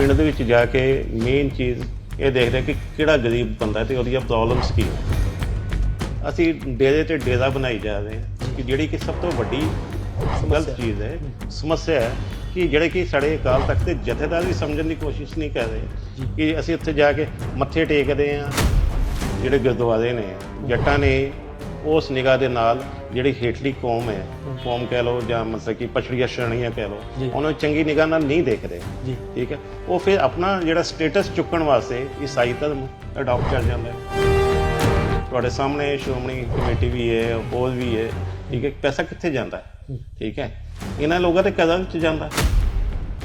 ਪਿੰਡ ਦੇ ਵਿੱਚ ਜਾ ਕੇ ਮੇਨ ਚੀਜ਼ ਇਹ ਦੇਖਦੇ ਹਾਂ ਕਿ ਕਿਹੜਾ ਗਰੀਬ ਬੰਦਾ ਤੇ ਉਹਦੀਆਂ ਪ੍ਰੋਬਲਮਸ ਕੀ ਨੇ। ਅਸੀਂ ਡੇਰੇ ਤੇ ਡੇਰਾ ਬਣਾਈ ਜਾ ਰਹੇ ਹਾਂ ਕਿ ਜਿਹੜੀ ਕਿ ਸਭ ਤੋਂ ਵੱਡੀ ਗਲਤ ਚੀਜ਼ ਹੈ ਸਮੱਸਿਆ ਹੈ ਕਿ ਜਿਹੜੇ ਕਿ ਸਾਡੇ ਅਕਾਲ ਤਖਤ ਦੇ ਜਥੇਦਾਰ ਵੀ ਸਮਝਣ ਦੀ ਕੋਸ਼ਿਸ਼ ਨਹੀਂ ਕਰ ਰਹੇ ਕਿ ਅਸੀਂ ਉੱਥੇ ਜਾ ਕੇ ਮੱਥੇ ਟੇਕਦੇ ਹਾਂ ਜਿਹੜੇ ਗੁਰਦੁਆਰੇ ਨੇ ਜੱਟਾਂ ਨੇ ਉਸ ਨਿਗਾਹ ਦੇ ਨਾਲ ਜਿਹੜੀ ਹੇਠਲੀ ਕੌਮ ਹੈ ਕੌਮ ਕਹਿ ਲਓ ਜਾਂ ਮਤਲਬ ਕਿ ਪਛੜੀਆਂ ਸ਼੍ਰੇਣੀਆਂ ਕਹਿ ਲਓ। ਉਹਨਾਂ ਨੂੰ ਚੰਗੀ ਨਿਗਾਹ ਨਾਲ ਨਹੀਂ ਦੇਖਦੇ। ਠੀਕ ਹੈ? ਉਹ ਫਿਰ ਆਪਣਾ ਜਿਹੜਾ ਸਟੇਟਸ ਚੁੱਕਣ ਵਾਸਤੇ ਈਸਾਈ ਧਰਮ ਅਡਾਪਟ ਕਰ ਜਾਂਦਾ ਹੈ। ਤੁਹਾਡੇ ਸਾਹਮਣੇ ਸ਼੍ਰੋਮਣੀ ਕਮੇਟੀ ਵੀ ਹੈ ਹੋਰ ਵੀ ਹੈ ਠੀਕ ਹੈ? ਪੈਸਾ ਕਿੱਥੇ ਜਾਂਦਾ ਹੈ। ਠੀਕ ਹੈ? ਇਹਨਾਂ ਲੋਕਾਂ ਦੇ ਕਦਮ ਚ ਜਾਂਦਾ ਹੈ।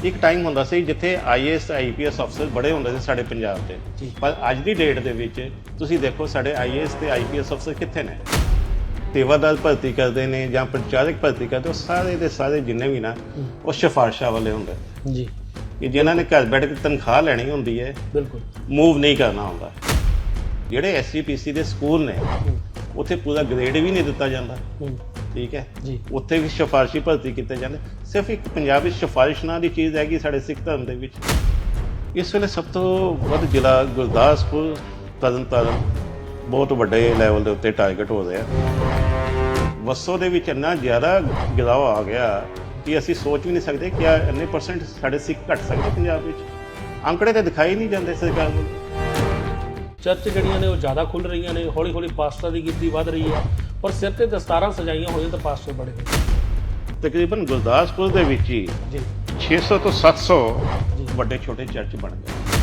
ਇੱਕ ਟਾਈਮ ਹੁੰਦਾ ਸੀ ਜਿੱਥੇ ਆਈਏਐਸ ਆਈਪੀਐਸ ਅਫਸਰ ਬੜੇ ਹੁੰਦੇ ਸੀ ਸਾਡੇ ਪੰਜਾਬ ਦੇ। ਪਰ ਅੱਜ ਦੀ ਡੇਟ ਦੇ ਵਿੱਚ ਤੁਸੀਂ ਦੇਖੋ ਸਾਡੇ ਆਈਏਐਸ ਤੇ ਆਈਪੀਐਸ ਅਫਸਰ ਕਿੱਥੇ ਨੇ? ਸੇਵਾਦਾਰ ਭਰਤੀ ਕਰਦੇ ਨੇ ਜਾਂ ਪ੍ਰਚਾਰਕ ਭਰਤੀ ਕਰਦੇ ਉਹ ਸਾਰੇ ਦੇ ਸਾਰੇ ਜਿੰਨੇ ਵੀ ਨਾ ਉਹ ਸਿਫਾਰਸ਼ਾਂ ਵਾਲੇ ਹੁੰਦੇ। ਜੀ। ਕਿ ਜਿਨ੍ਹਾਂ ਨੇ ਘਰ ਬੈਠ ਕੇ ਤਨਖਾਹ ਲੈਣੀ ਹੁੰਦੀ ਹੈ ਬਿਲਕੁਲ। ਮੂਵ ਨਹੀਂ ਕਰਨਾ ਹੁੰਦਾ। ਜਿਹੜੇ ਐਸਜੀਪੀਸੀ ਦੇ ਸਕੂਲ ਨੇ ਉੱਥੇ ਪੂਰਾ ਗ੍ਰੇਡ ਵੀ ਨਹੀਂ ਦਿੱਤਾ ਜਾਂਦਾ। ਠੀਕ ਹੈ? ਜੀ। ਉੱਥੇ ਵੀ ਸਿਫਾਰਸ਼ੀ ਭਰਤੀ ਕੀਤੇ ਜਾਂਦੇ। ਸਿਰਫ ਇੱਕ ਪੰਜਾਬੀ ਸਿਫਾਰਿਸ਼ ਨਾਂ ਦੀ ਚੀਜ਼ ਹੈਗੀ ਸਾਡੇ ਸਿੱਖ ਧਰਮ ਦੇ ਵਿੱਚ। ਇਸ ਵੇਲੇ ਸਭ ਤੋਂ ਵੱਧ ਜ਼ਿਲ੍ਹਾ ਗੁਰਦਾਸਪੁਰ ਤਰਨਤਾਰਨ ਬਹੁਤ ਵੱਡੇ ਲੈਵਲ ਦੇ ਉੱਤੇ ਟਾਰਗੇਟ ਹੋ ਰਿਹਾ ਵਸੋ ਦੇ ਵਿੱਚ ਇੰਨਾ ਜ਼ਿਆਦਾ ਗਿਰਾਵ ਆ ਗਿਆ ਕਿ ਅਸੀਂ ਸੋਚ ਵੀ ਨਹੀਂ ਸਕਦੇ ਕਿ ਇੰਨੇ ਪਰਸੈਂਟ ਸਾਡੇ ਸਿੱਖ ਘਟ ਸਕਦੇ ਪੰਜਾਬ ਵਿੱਚ। ਅੰਕੜੇ ਤੇ ਦਿਖਾਈ ਨਹੀਂ ਜਾਂਦੇ ਸਰਕਾਰ ਨੂੰ ਚਰਚ ਜਿਹੜੀਆਂ ਨੇ ਉਹ ਜ਼ਿਆਦਾ ਖੁੱਲ ਰਹੀਆਂ ਨੇ ਹੌਲੀ ਹੌਲੀ ਪਾਸਟਰ ਦੀ ਗਿਣਤੀ ਵੱਧ ਰਹੀ ਹੈ ਪਰ ਸਿਰ ਤੇ ਦਸਤਾਰਾਂ ਸਜਾਈਆਂ ਹੋਈਆਂ ਤਾਂ ਪਾਸਟਰ ਬੜੇ ਤਕਰੀਬਨ ਗੁਰਦਾਸਪੁਰ ਦੇ ਵਿੱਚ ਹੀ ਜੀ। 600 ਤੋਂ 700 ਜੀ। ਵੱਡੇ ਛੋਟੇ ਚਰਚ ਬਣ ਗਏ।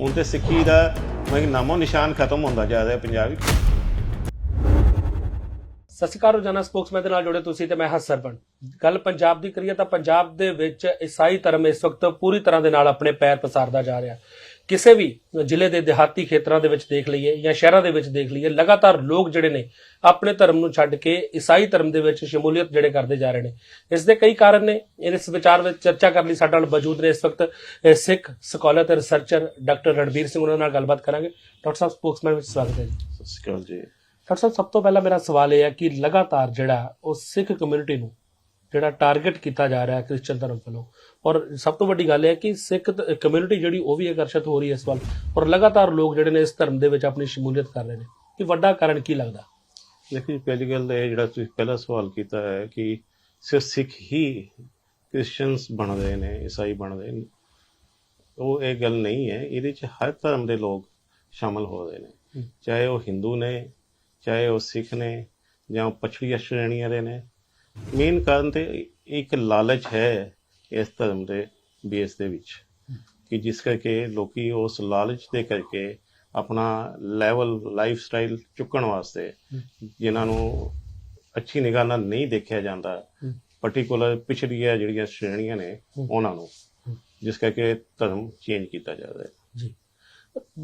ਹੁਣ ਤੇ ਸਿੱਖੀ ਦਾ ਮੈਂ ਨਾਮੋ ਨਿਸ਼ਾਨ ਖਤਮ ਹੁੰਦਾ ਜਾ ਰਿਹਾ ਪੰਜਾਬ ਵਿੱਚ। ਸਤਿ ਸ਼੍ਰੀ ਅਕਾਲ ਰੋਜ਼ਾਨਾ ਸਪੋਕਸਮੈਨ ਦੇ ਨਾਲ ਜੁੜੇ ਤੁਸੀਂ ਤੇ ਮੈਂ ਹਾਂ ਸਰਵਣ। ਗੱਲ ਪੰਜਾਬ ਦੀ ਕਰੀਏ ਤਾਂ ਪੰਜਾਬ ਦੇ ਵਿੱਚ ਈਸਾਈ ਧਰਮ ਇਸ ਵਕਤ ਪੂਰੀ ਤਰ੍ਹਾਂ ਦੇ ਨਾਲ ਆਪਣੇ ਪੈਰ ਪਸਾਰਦਾ ਜਾ ਰਿਹਾ। ਕਿਸੇ ਵੀ ਜ਼ਿਲ੍ਹੇ ਦੇ ਦਿਹਾਤੀ ਖੇਤਰਾਂ ਦੇ ਵਿੱਚ ਦੇਖ ਲਈਏ ਜਾਂ ਸ਼ਹਿਰਾਂ ਦੇ ਵਿੱਚ ਦੇਖ ਲਈਏ ਲਗਾਤਾਰ ਲੋਕ ਜਿਹੜੇ ਨੇ ਆਪਣੇ ਧਰਮ ਨੂੰ ਛੱਡ ਕੇ ਈਸਾਈ ਧਰਮ ਦੇ ਵਿੱਚ ਸ਼ਮੂਲੀਅਤ ਜਿਹੜੇ ਕਰਦੇ ਜਾ ਰਹੇ ਨੇ। ਇਸ ਦੇ ਕਈ ਕਾਰਨ ਨੇ। ਇਸ ਵਿਚਾਰ ਵਿੱਚ ਚਰਚਾ ਕਰਨ ਲਈ ਸਾਡੇ ਨਾਲ ਮੌਜੂਦ ਨੇ ਇਸ ਵਕਤ ਸਿੱਖ ਸਕਾਲਰ ਤੇ ਰਿਸਰਚਰ ਡਾਕਟਰ ਰਣਬੀਰ ਸਿੰਘ ਉਹਨਾਂ ਨਾਲ ਗੱਲਬਾਤ ਕਰਾਂਗੇ। ਡਾਕਟਰ ਸਾਹਿਬ ਸਪੋਕਸਮੈਨ ਵਿੱਚ ਸਵਾਗਤ ਹੈ ਜੀ। ਸਤਿ ਸ਼੍ਰੀ ਅਕਾਲ ਜੀ। ਡਾਕਟਰ ਸਾਹਿਬ ਸਭ ਤੋਂ ਪਹਿਲਾਂ ਮੇਰਾ ਸਵਾਲ ਇਹ ਹੈ ਕਿ ਲਗਾਤਾਰ ਜਿਹੜਾ ਉਹ ਸਿੱਖ ਕਮਿਊਨਿਟੀ ਨੂੰ ਜਿਹੜਾ ਟਾਰਗੇਟ ਕੀਤਾ ਜਾ ਰਿਹਾ ਹੈ ਕ੍ਰਿਸਚੀਅਨ ਧਰਮ ਵੱਲੋਂ ਔਰ ਸਭ ਤੋਂ ਵੱਡੀ ਗੱਲ ਇਹ ਹੈ ਕਿ ਸਿੱਖ ਕਮਿਊਨਿਟੀ ਜਿਹੜੀ ਉਹ ਵੀ ਆਕਰਸ਼ਿਤ ਹੋ ਰਹੀ ਹੈ ਇਸ ਵੱਲ। ਔਰ ਲਗਾਤਾਰ ਲੋਕ ਜਿਹੜੇ ਨੇ ਇਸ ਧਰਮ ਦੇ ਵਿੱਚ ਆਪਣੀ ਸ਼ਮੂਲੀਅਤ ਕਰ ਰਹੇ ਨੇ। ਕਿ ਵੱਡਾ ਕਾਰਨ ਕੀ ਲੱਗਦਾ? ਦੇਖੋ ਜੀ, ਪਹਿਲੀ ਗੱਲ ਤਾਂ ਇਹ ਜਿਹੜਾ ਤੁਸੀਂ ਪਹਿਲਾ ਸਵਾਲ ਕੀਤਾ ਹੈ ਕਿ ਸਿਰਫ ਸਿੱਖ ਹੀ ਕ੍ਰਿਸਚੀਅਨਸ ਬਣ ਰਹੇ ਨੇ, ਈਸਾਈ ਬਣ ਰਹੇ ਨੇ। ਉਹ ਇਹ ਗੱਲ ਨਹੀਂ ਹੈ, ਇਹਦੇ ਚ ਹਰ ਧਰਮ ਦੇ ਲੋਕ ਸ਼ਾਮਲ ਹੋ ਰਹੇ ਨੇ। ਚਾਹੇ ਉਹ ਹਿੰਦੂ ਨੇ, ਚਾਹੇ ਉਹ ਸਿੱਖ ਨੇ, ਜਾਂ ਉਹ ਪਛੜੀਆਂ ਸ਼੍ਰੇਣੀਆਂ ਦੇ ਨੇ। ਮੇਨ ਕਾਰਨ ਤੇ ਇੱਕ ਲਾਲਚ ਹੈ ਇਸ ਧਰਮ ਦੇ ਬੇਸ ਦੇ ਵਿੱਚ। ਕਿ ਜਿਸ ਕਰਕੇ ਲੋਕੀ ਉਸ ਲਾਲਚ ਦੇ ਕਰਕੇ ਆਪਣਾ ਲੈਵਲ ਲਾਈਫ ਸਟਾਈਲ ਚੁੱਕਣ ਵਾਸਤੇ ਜਿਨ੍ਹਾਂ ਨੂੰ ਅੱਛੀ ਨਿਗਾਹ ਨਾਲ ਨਹੀਂ ਦੇਖਿਆ ਜਾਂਦਾ ਪਾਰਟਿਕੂਲਰ ਪਿਛੜੀਆਂ ਜਿਹੜੀਆਂ ਸ਼੍ਰੇਣੀਆਂ ਨੇ ਹਮ। ਉਹਨਾਂ ਨੂੰ, ਜਿਸ ਕਰਕੇ ਧਰਮ ਚੇਂਜ ਕੀਤਾ ਜਾ ਰਿਹਾ ਹੈ। ਜੀ।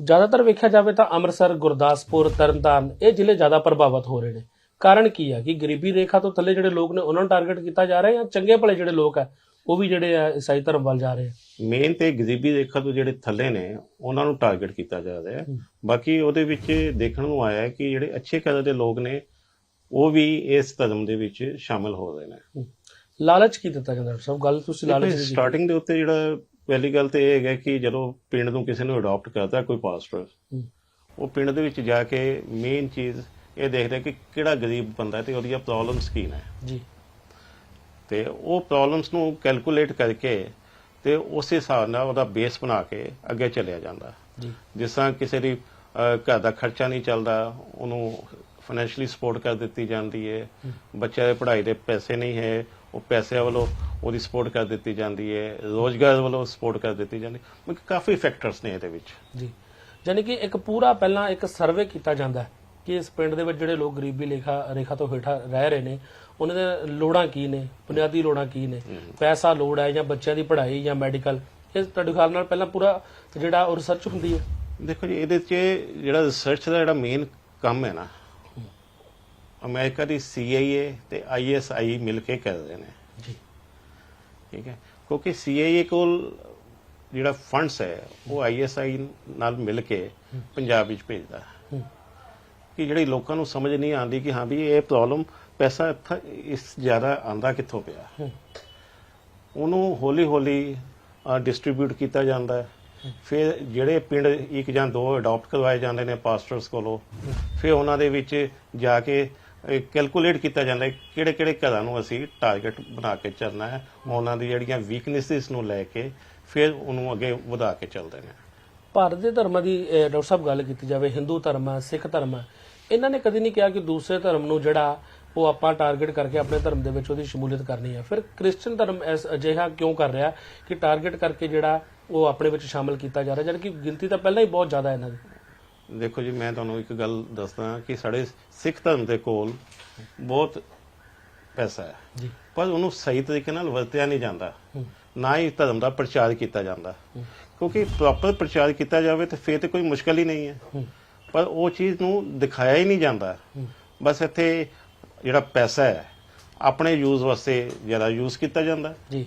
ਜ਼ਿਆਦਾਤਰ ਵੇਖਿਆ ਜਾਵੇ ਤਾਂ ਅੰਮ੍ਰਿਤਸਰ, ਗੁਰਦਾਸਪੁਰ, ਤਰਨਤਾਰਨ ਇਹ ਜ਼ਿਲ੍ਹੇ ਜ਼ਿਆਦਾ ਪ੍ਰਭਾਵਿਤ ਹੋ ਰਹੇ ਨੇ। ਕਾਰਨ ਕੀ ਹੈ ਕਿ ਗਰੀਬੀ ਰੇਖਾ ਤੋਂ ਥੱਲੇ ਜਿਹੜੇ ਲੋਕ ਨੇ, ਉਹਨਾਂ ਨੂੰ ਟਾਰਗੇਟ ਕੀਤਾ ਜਾ ਰਿਹਾ ਜਾਂ ਚੰਗੇ ਭਲੇ ਜਿਹੜੇ ਲੋਕ ਆ ਉਹ ਵੀ ਜਿਹੜੇ ਆ ਈਸਾਈ ਧਰਮ ਵੱਲ ਜਾ ਰਹੇ ਆ। ਮੇਨ ਤੇ ਗਰੀਬੀ ਰੇਖਾ ਤੋਂ ਜਿਹੜੇ ਥੱਲੇ ਨੇ ਉਹਨਾਂ ਨੂੰ ਟਾਰਗੇਟ ਕੀਤਾ ਜਾ ਰਿਹਾ ਹੈ। ਬਾਕੀ ਉਹਦੇ ਵਿੱਚ ਦੇਖਣ ਨੂੰ ਆਇਆ ਹੈ ਕਿ ਜਿਹੜੇ ਅੱਛੇ ਕਦਰ ਦੇ ਲੋਕ ਨੇ ਉਹ ਵੀ ਇਸ ਧਰਮ ਦੇ ਵਿੱਚ ਸ਼ਾਮਲ ਹੋ ਰਹੇ ਨੇ। ਲਾਲਚ ਕੀ ਦਿੱਤਾ ਜਾਂਦਾ? ਸਾਹਿਬ ਗੱਲ ਤੁਸੀਂ ਲਾਲਚ ਦੀ। ਸਟਾਰਟਿੰਗ ਦੇ ਉੱਤੇ ਜਿਹੜਾ ਪਹਿਲੀ ਗੱਲ ਤੇ ਇਹ ਹੈਗਾ ਕਿ ਜਦੋਂ ਪਿੰਡ ਨੂੰ ਕਿਸੇ ਨੂੰ ਅਡਾਪਟ ਕਰਦਾ ਕੋਈ ਪਾਸਟਰ ਉਹ ਪਿੰਡ ਦੇ ਵਿੱਚ ਜਾ ਕੇ ਮੇਨ ਚੀਜ਼ ਇਹ ਦੇਖਦਾ ਕਿ ਕਿਹੜਾ ਗਰੀਬ ਬੰਦਾ ਹੈ ਤੇ ਉਹਦੀਆਂ ਪ੍ਰੋਬਲਮਸ ਕੀ ਨੇ। ਜੀ। ਤੇ ਉਹ ਪ੍ਰੋਬਲਮਸ ਨੂੰ ਕੈਲਕੂਲੇਟ ਕਰਕੇ ਤੇ ਉਸ ਹਿਸਾਬ ਨਾਲ ਉਹਦਾ ਬੇਸ ਬਣਾ ਕੇ ਅੱਗੇ ਚੱਲਿਆ ਜਾਂਦਾ। ਜੀ। ਜਿਸ ਤਰ੍ਹਾਂ ਕਿਸੇ ਦੀ ਘਰ ਦਾ ਖਰਚਾ ਨਹੀਂ ਚੱਲਦਾ ਉਹਨੂੰ ਫਾਈਨੈਂਸ਼ੀਅਲੀ ਸਪੋਰਟ ਕਰ ਦਿੱਤੀ ਜਾਂਦੀ ਹੈ। ਬੱਚਿਆਂ ਦੇ ਪੜ੍ਹਾਈ ਦੇ ਪੈਸੇ ਨਹੀਂ ਹੈ ਉਹ ਪੈਸਿਆਂ ਵੱਲੋਂ ਉਹਦੀ ਸਪੋਰਟ ਕਰ ਦਿੱਤੀ ਜਾਂਦੀ ਹੈ ਰੋਜ਼ਗਾਰ ਵੱਲੋਂ ਸਪੋਰਟ ਕਰ ਦਿੱਤੀ ਜਾਂਦੀ ਹੈ। ਮਤਲਬ ਕਾਫੀ ਫੈਕਟਰਸ ਨੇ ਇਹਦੇ ਵਿੱਚ। ਜੀ। ਯਾਨੀ ਕਿ ਇੱਕ ਪੂਰਾ ਪਹਿਲਾਂ ਇੱਕ ਸਰਵੇ ਕੀਤਾ ਜਾਂਦਾ ਹੈ ਕਿ ਇਸ ਪਿੰਡ ਦੇ ਵਿੱਚ ਜਿਹੜੇ ਲੋਕ ਗਰੀਬੀ ਰੇਖਾ ਰੇਖਾ ਤੋਂ ਹੇਠਾਂ ਰਹਿ ਰਹੇ ਨੇ ਉਹਨਾਂ ਦੇ ਲੋੜਾਂ ਕੀ ਨੇ? ਬੁਨਿਆਦੀ ਲੋੜਾਂ ਕੀ ਨੇ? ਪੈਸਾ ਲੋੜ ਹੈ ਜਾਂ ਬੱਚਿਆਂ ਦੀ ਪੜ੍ਹਾਈ ਜਾਂ ਮੈਡੀਕਲ ਇਹ ਤੁਹਾਡੇ ਖਿਆਲ ਨਾਲ ਪਹਿਲਾਂ ਪੂਰਾ ਜਿਹੜਾ ਰਿਸਰਚ ਹੁੰਦੀ ਹੈ? ਦੇਖੋ ਜੀ ਇਹਦੇ 'ਚ ਜਿਹੜਾ ਰਿਸਰਚ ਦਾ ਜਿਹੜਾ ਮੇਨ ਕੰਮ ਹੈ ਨਾ ਅਮਰੀਕਾ ਦੀ CIA ਤੇ ISI ਮਿਲ ਕੇ ਕਰਦੇ ਨੇ। ਜੀ। ਠੀਕ ਹੈ? ਕਿਉਂਕਿ CIA ਕੋਲ ਜਿਹੜਾ ਫੰਡਸ ਹੈ ਉਹ ISI ਨਾਲ ਮਿਲ ਕੇ ਪੰਜਾਬ ਵਿੱਚ ਭੇਜਦਾ। ਕਿ ਜਿਹੜੀ ਲੋਕਾਂ ਨੂੰ ਸਮਝ ਨਹੀਂ ਆਉਂਦੀ ਕਿ ਹਾਂ ਵੀ ਇਹ ਪ੍ਰੋਬਲਮ ਪੈਸਾ ਇੱਥਾ- ਇਸ ਜ਼ਿਆਦਾ ਆਂਦਾ ਕਿੱਥੋਂ ਪਿਆ? ਉਹਨੂੰ ਹੌਲੀ ਹੌਲੀ ਡਿਸਟ੍ਰੀਬਿਊਟ ਕੀਤਾ ਜਾਂਦਾ ਹੈ। ਫਿਰ ਜਿਹੜੇ ਪਿੰਡ ਇੱਕ ਜਾਂ ਦੋ ਅਡਾਪਟ ਕਰਵਾਏ ਜਾਂਦੇ ਨੇ ਪਾਸਟਰਸ ਕੋਲੋਂ, ਫਿਰ ਉਹਨਾਂ ਦੇ ਵਿੱਚ ਜਾ ਕੇ ਕੈਲਕੂਲੇਟ ਕੀਤਾ ਜਾਂਦਾ ਹੈ ਕਿਹੜੇ ਕਿਹੜੇ ਘਰਾਂ ਨੂੰ ਅਸੀਂ ਟਾਰਗੇਟ ਬਣਾ ਕੇ ਚੱਲਣਾ ਹੈ। ਉਹਨਾਂ ਦੀ ਜਿਹੜੀਆਂ ਵੀਕਨੈਸਿਸ ਨੂੰ ਲੈ ਕੇ ਫਿਰ ਉਹਨੂੰ ਅੱਗੇ ਵਧਾ ਕੇ ਚੱਲਦੇ ਨੇ। ਭਾਰਤ ਦੇ ਧਰਮਾਂ ਦੀ ਡਾਕਟਰ ਸਾਹਿਬ ਗੱਲ ਕੀਤੀ ਜਾਵੇ, ਹਿੰਦੂ ਧਰਮ ਹੈ, ਸਿੱਖ ਧਰਮ ਹੈ, ਇਹਨਾਂ ਨੇ ਕਦੇ ਨਹੀਂ ਕਿਹਾ ਕਿ ਦੂਸਰੇ ਧਰਮ ਨੂੰ ਜਿਹੜਾ ਉਹ ਆਪਾਂ ਟਾਰਗੇਟ ਕਰਕੇ ਆਪਣੇ ਧਰਮ ਦੇ ਵਿੱਚ ਉਹਦੀ ਸ਼ਮੂਲੀਅਤ ਕਰਨੀ ਹੈ ਫਿਰ ਕ੍ਰਿਸਚੀਅਨ ਧਰਮ ਐਸ ਅਜਿਹਾ ਕਿਉਂ ਕਰ ਰਿਹਾ ਕਿ ਟਾਰਗੇਟ ਕਰਕੇ ਜਿਹੜਾ ਉਹ ਆਪਣੇ ਵਿੱਚ ਸ਼ਾਮਲ ਕੀਤਾ ਜਾ ਰਿਹਾ ਜਦ ਕਿ ਗਿਣਤੀ ਤਾਂ ਪਹਿਲਾਂ ਹੀ ਬਹੁਤ ਜ਼ਿਆਦਾ ਇਹਨਾਂ ਦੀ। ਦੇਖੋ ਜੀ ਮੈਂ ਤੁਹਾਨੂੰ ਇੱਕ ਗੱਲ ਦੱਸਦਾ ਕਿ ਸਾਡੇ ਸਿੱਖ ਧਰਮ ਦੇ ਕੋਲ ਬਹੁਤ ਪੈਸਾ ਹੈ। ਜੀ। ਪਰ ਉਹਨੂੰ ਸਹੀ ਤਰੀਕੇ ਨਾਲ ਵਰਤਿਆ ਨਹੀਂ ਜਾਂਦਾ। ਨਾ ਹੀ ਧਰਮ ਦਾ ਪ੍ਰਚਾਰ ਕੀਤਾ ਜਾਂਦਾ। ਕਿਉਂਕਿ ਪ੍ਰੋਪਰ ਪ੍ਰਚਾਰ ਕੀਤਾ ਜਾਵੇ ਤਾਂ ਫੇਰ ਤੇ ਕੋਈ ਮੁਸ਼ਕਲ ਹੀ ਨਹੀਂ ਹੈ। ਪਰ ਉਹ ਚੀਜ਼ ਨੂੰ ਦਿਖਾਇਆ ਹੀ ਨਹੀਂ ਜਾਂਦਾ। ਬਸ ਇੱਥੇ ਜਿਹੜਾ ਪੈਸਾ ਹੈ ਆਪਣੇ ਯੂਜ਼ ਵਾਸਤੇ ਜ਼ਿਆਦਾ ਯੂਜ਼ ਕੀਤਾ ਜਾਂਦਾ। ਜੀ।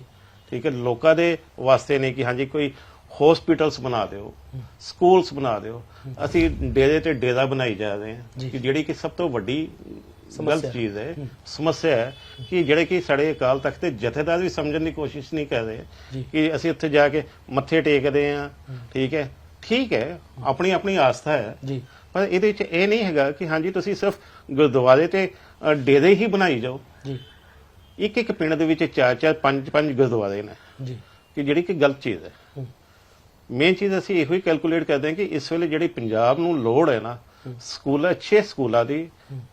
ਠੀਕ ਹੈ ਲੋਕਾਂ ਦੇ ਵਾਸਤੇ ਨਹੀਂ ਕਿ ਹਾਂਜੀ ਕੋਈ ਹਸਪੀਟਲਸ ਬਣਾ ਦਿਓ ਸਕੂਲਸ ਬਣਾ ਦਿਓ। ਅਸੀਂ ਡੇਰੇ ਤੇ ਡੇਰਾ ਬਣਾਈ ਜਾ ਰਹੇ ਹਾਂ ਕਿ ਜਿਹੜੀ ਕਿ ਸਭ ਤੋਂ ਵੱਡੀ ਗਲਤ ਚੀਜ਼ ਹੈ ਸਮੱਸਿਆ ਹੈ ਕਿ ਜਿਹੜੇ ਕਿ ਸਾਡੇ ਅਕਾਲ ਤਖਤ ਦੇ ਜਥੇਦਾਰ ਵੀ ਸਮਝਣ ਦੀ ਕੋਸ਼ਿਸ਼ ਨਹੀਂ ਕਰ ਰਹੇ ਕਿ ਅਸੀਂ ਉੱਥੇ ਜਾ ਕੇ ਮੱਥੇ ਟੇਕਦੇ ਹਾਂ ਠੀਕ ਹੈ। ਠੀਕ ਹੈ ਆਪਣੀ ਆਪਣੀ ਆਸਥਾ ਹੈ। ਜੀ। ਪਰ ਇਹਦੇ ਵਿੱਚ ਇਹ ਨਹੀਂ ਹੈਗਾ ਕਿ ਹਾਂਜੀ ਤੁਸੀਂ ਸਿਰਫ ਗੁਰਦੁਆਰੇ ਤੇ ਡੇਰੇ ਹੀ ਬਣਾਈ ਜਾਓ। ਜੀ। ਇੱਕ ਇੱਕ ਪਿੰਡ ਦੇ ਵਿੱਚ ਚਾਰ ਚਾਰ ਪੰਜ ਪੰਜ ਗੁਰਦੁਆਰੇ ਨੇ। ਜੀ। ਕਿ ਜਿਹੜੀ ਕਿ ਗਲਤ ਚੀਜ਼ ਹੈ। ਮੇਨ ਚੀਜ਼ ਅਸੀਂ ਇਹੋ ਹੀ ਕੈਲਕੂਲੇਟ ਕਰਦੇ ਹਾਂ ਕਿ ਇਸ ਵੇਲੇ ਜਿਹੜੀ ਪੰਜਾਬ ਨੂੰ ਲੋੜ ਹੈ ਨਾ ਸਕੂਲ ਅੱਛੇ ਸਕੂਲਾਂ ਦੀ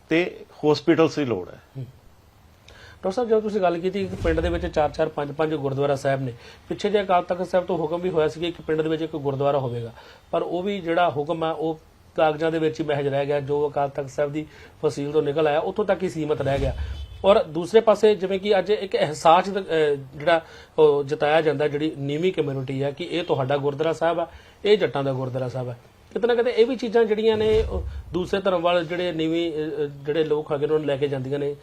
ਤੇ ਹਸਪੀਟਲਸ ਦੀ ਲੋੜ ਹੈ। ਡਾਕਟਰ ਸਾਹਿਬ ਜਦੋਂ ਤੁਸੀਂ ਗੱਲ ਕੀਤੀ ਕਿ ਪਿੰਡ ਦੇ ਵਿੱਚ 4 4 5 5 ਗੁਰਦੁਆਰਾ ਸਾਹਿਬ ਨੇ ਪਿੱਛੇ ਜੇ ਅਕਾਲ ਤਖਤ ਸਾਹਿਬ ਤੋਂ ਹੁਕਮ ਵੀ ਹੋਇਆ ਸੀ ਕਿ ਇੱਕ ਪਿੰਡ ਦੇ ਵਿੱਚ ਇੱਕ ਗੁਰਦੁਆਰਾ ਹੋਵੇਗਾ। ਪਰ ਉਹ ਵੀ ਜਿਹੜਾ ਹੁਕਮ ਹੈ ਉਹ ਕਾਗਜ਼ਾਂ ਦੇ ਵਿੱਚ ਹੀ ਮਹਿਜ ਰਹਿ ਗਿਆ, ਜੋ ਅਕਾਲ ਤਖਤ ਸਾਹਿਬ ਦੀ ਫਸੀਲ ਤੋਂ ਨਿਕਲ ਆਇਆ, ਉੱਥੋਂ ਤੱਕ ਹੀ ਸੀਮਤ ਰਹਿ ਗਿਆ। ਔਰ ਦੂਸਰੇ ਪਾਸੇ ਜਿਵੇਂ ਕਿ ਅੱਜ ਇੱਕ ਅਹਿਸਾਸ ਜਿਹੜਾ ਉਹ ਜਤਾਇਆ ਜਾਂਦਾ, ਜਿਹੜੀ ਨੀਵੀਂ ਕਮਿਊਨਿਟੀ ਹੈ ਕਿ ਇਹ ਤੁਹਾਡਾ ਗੁਰਦੁਆਰਾ ਸਾਹਿਬ ਹੈ ਇਹ ਜੱਟਾਂ ਦਾ ਗੁਰਦੁਆਰਾ ਸਾਹਿਬ ਹੈ ਕਿਤੇ ਨਾ ਕਿਤੇ ਇਹ ਵੀ ਚੀਜ਼ਾਂ ਜਿਹੜੀਆਂ ਨੇ, ਉਹ ਦੂਸਰੇ ਧਰਮ ਵਾਲੇ ਜਿਹੜੇ ਨੀਵੀਂ ਜਿਹੜੇ ਲੋਕ ਹੈਗੇ ਨੇ, ਉਹਨਾਂ ਨੂੰ ਲੈ ਕੇ ਜਾਂਦੀਆਂ ਨੇ।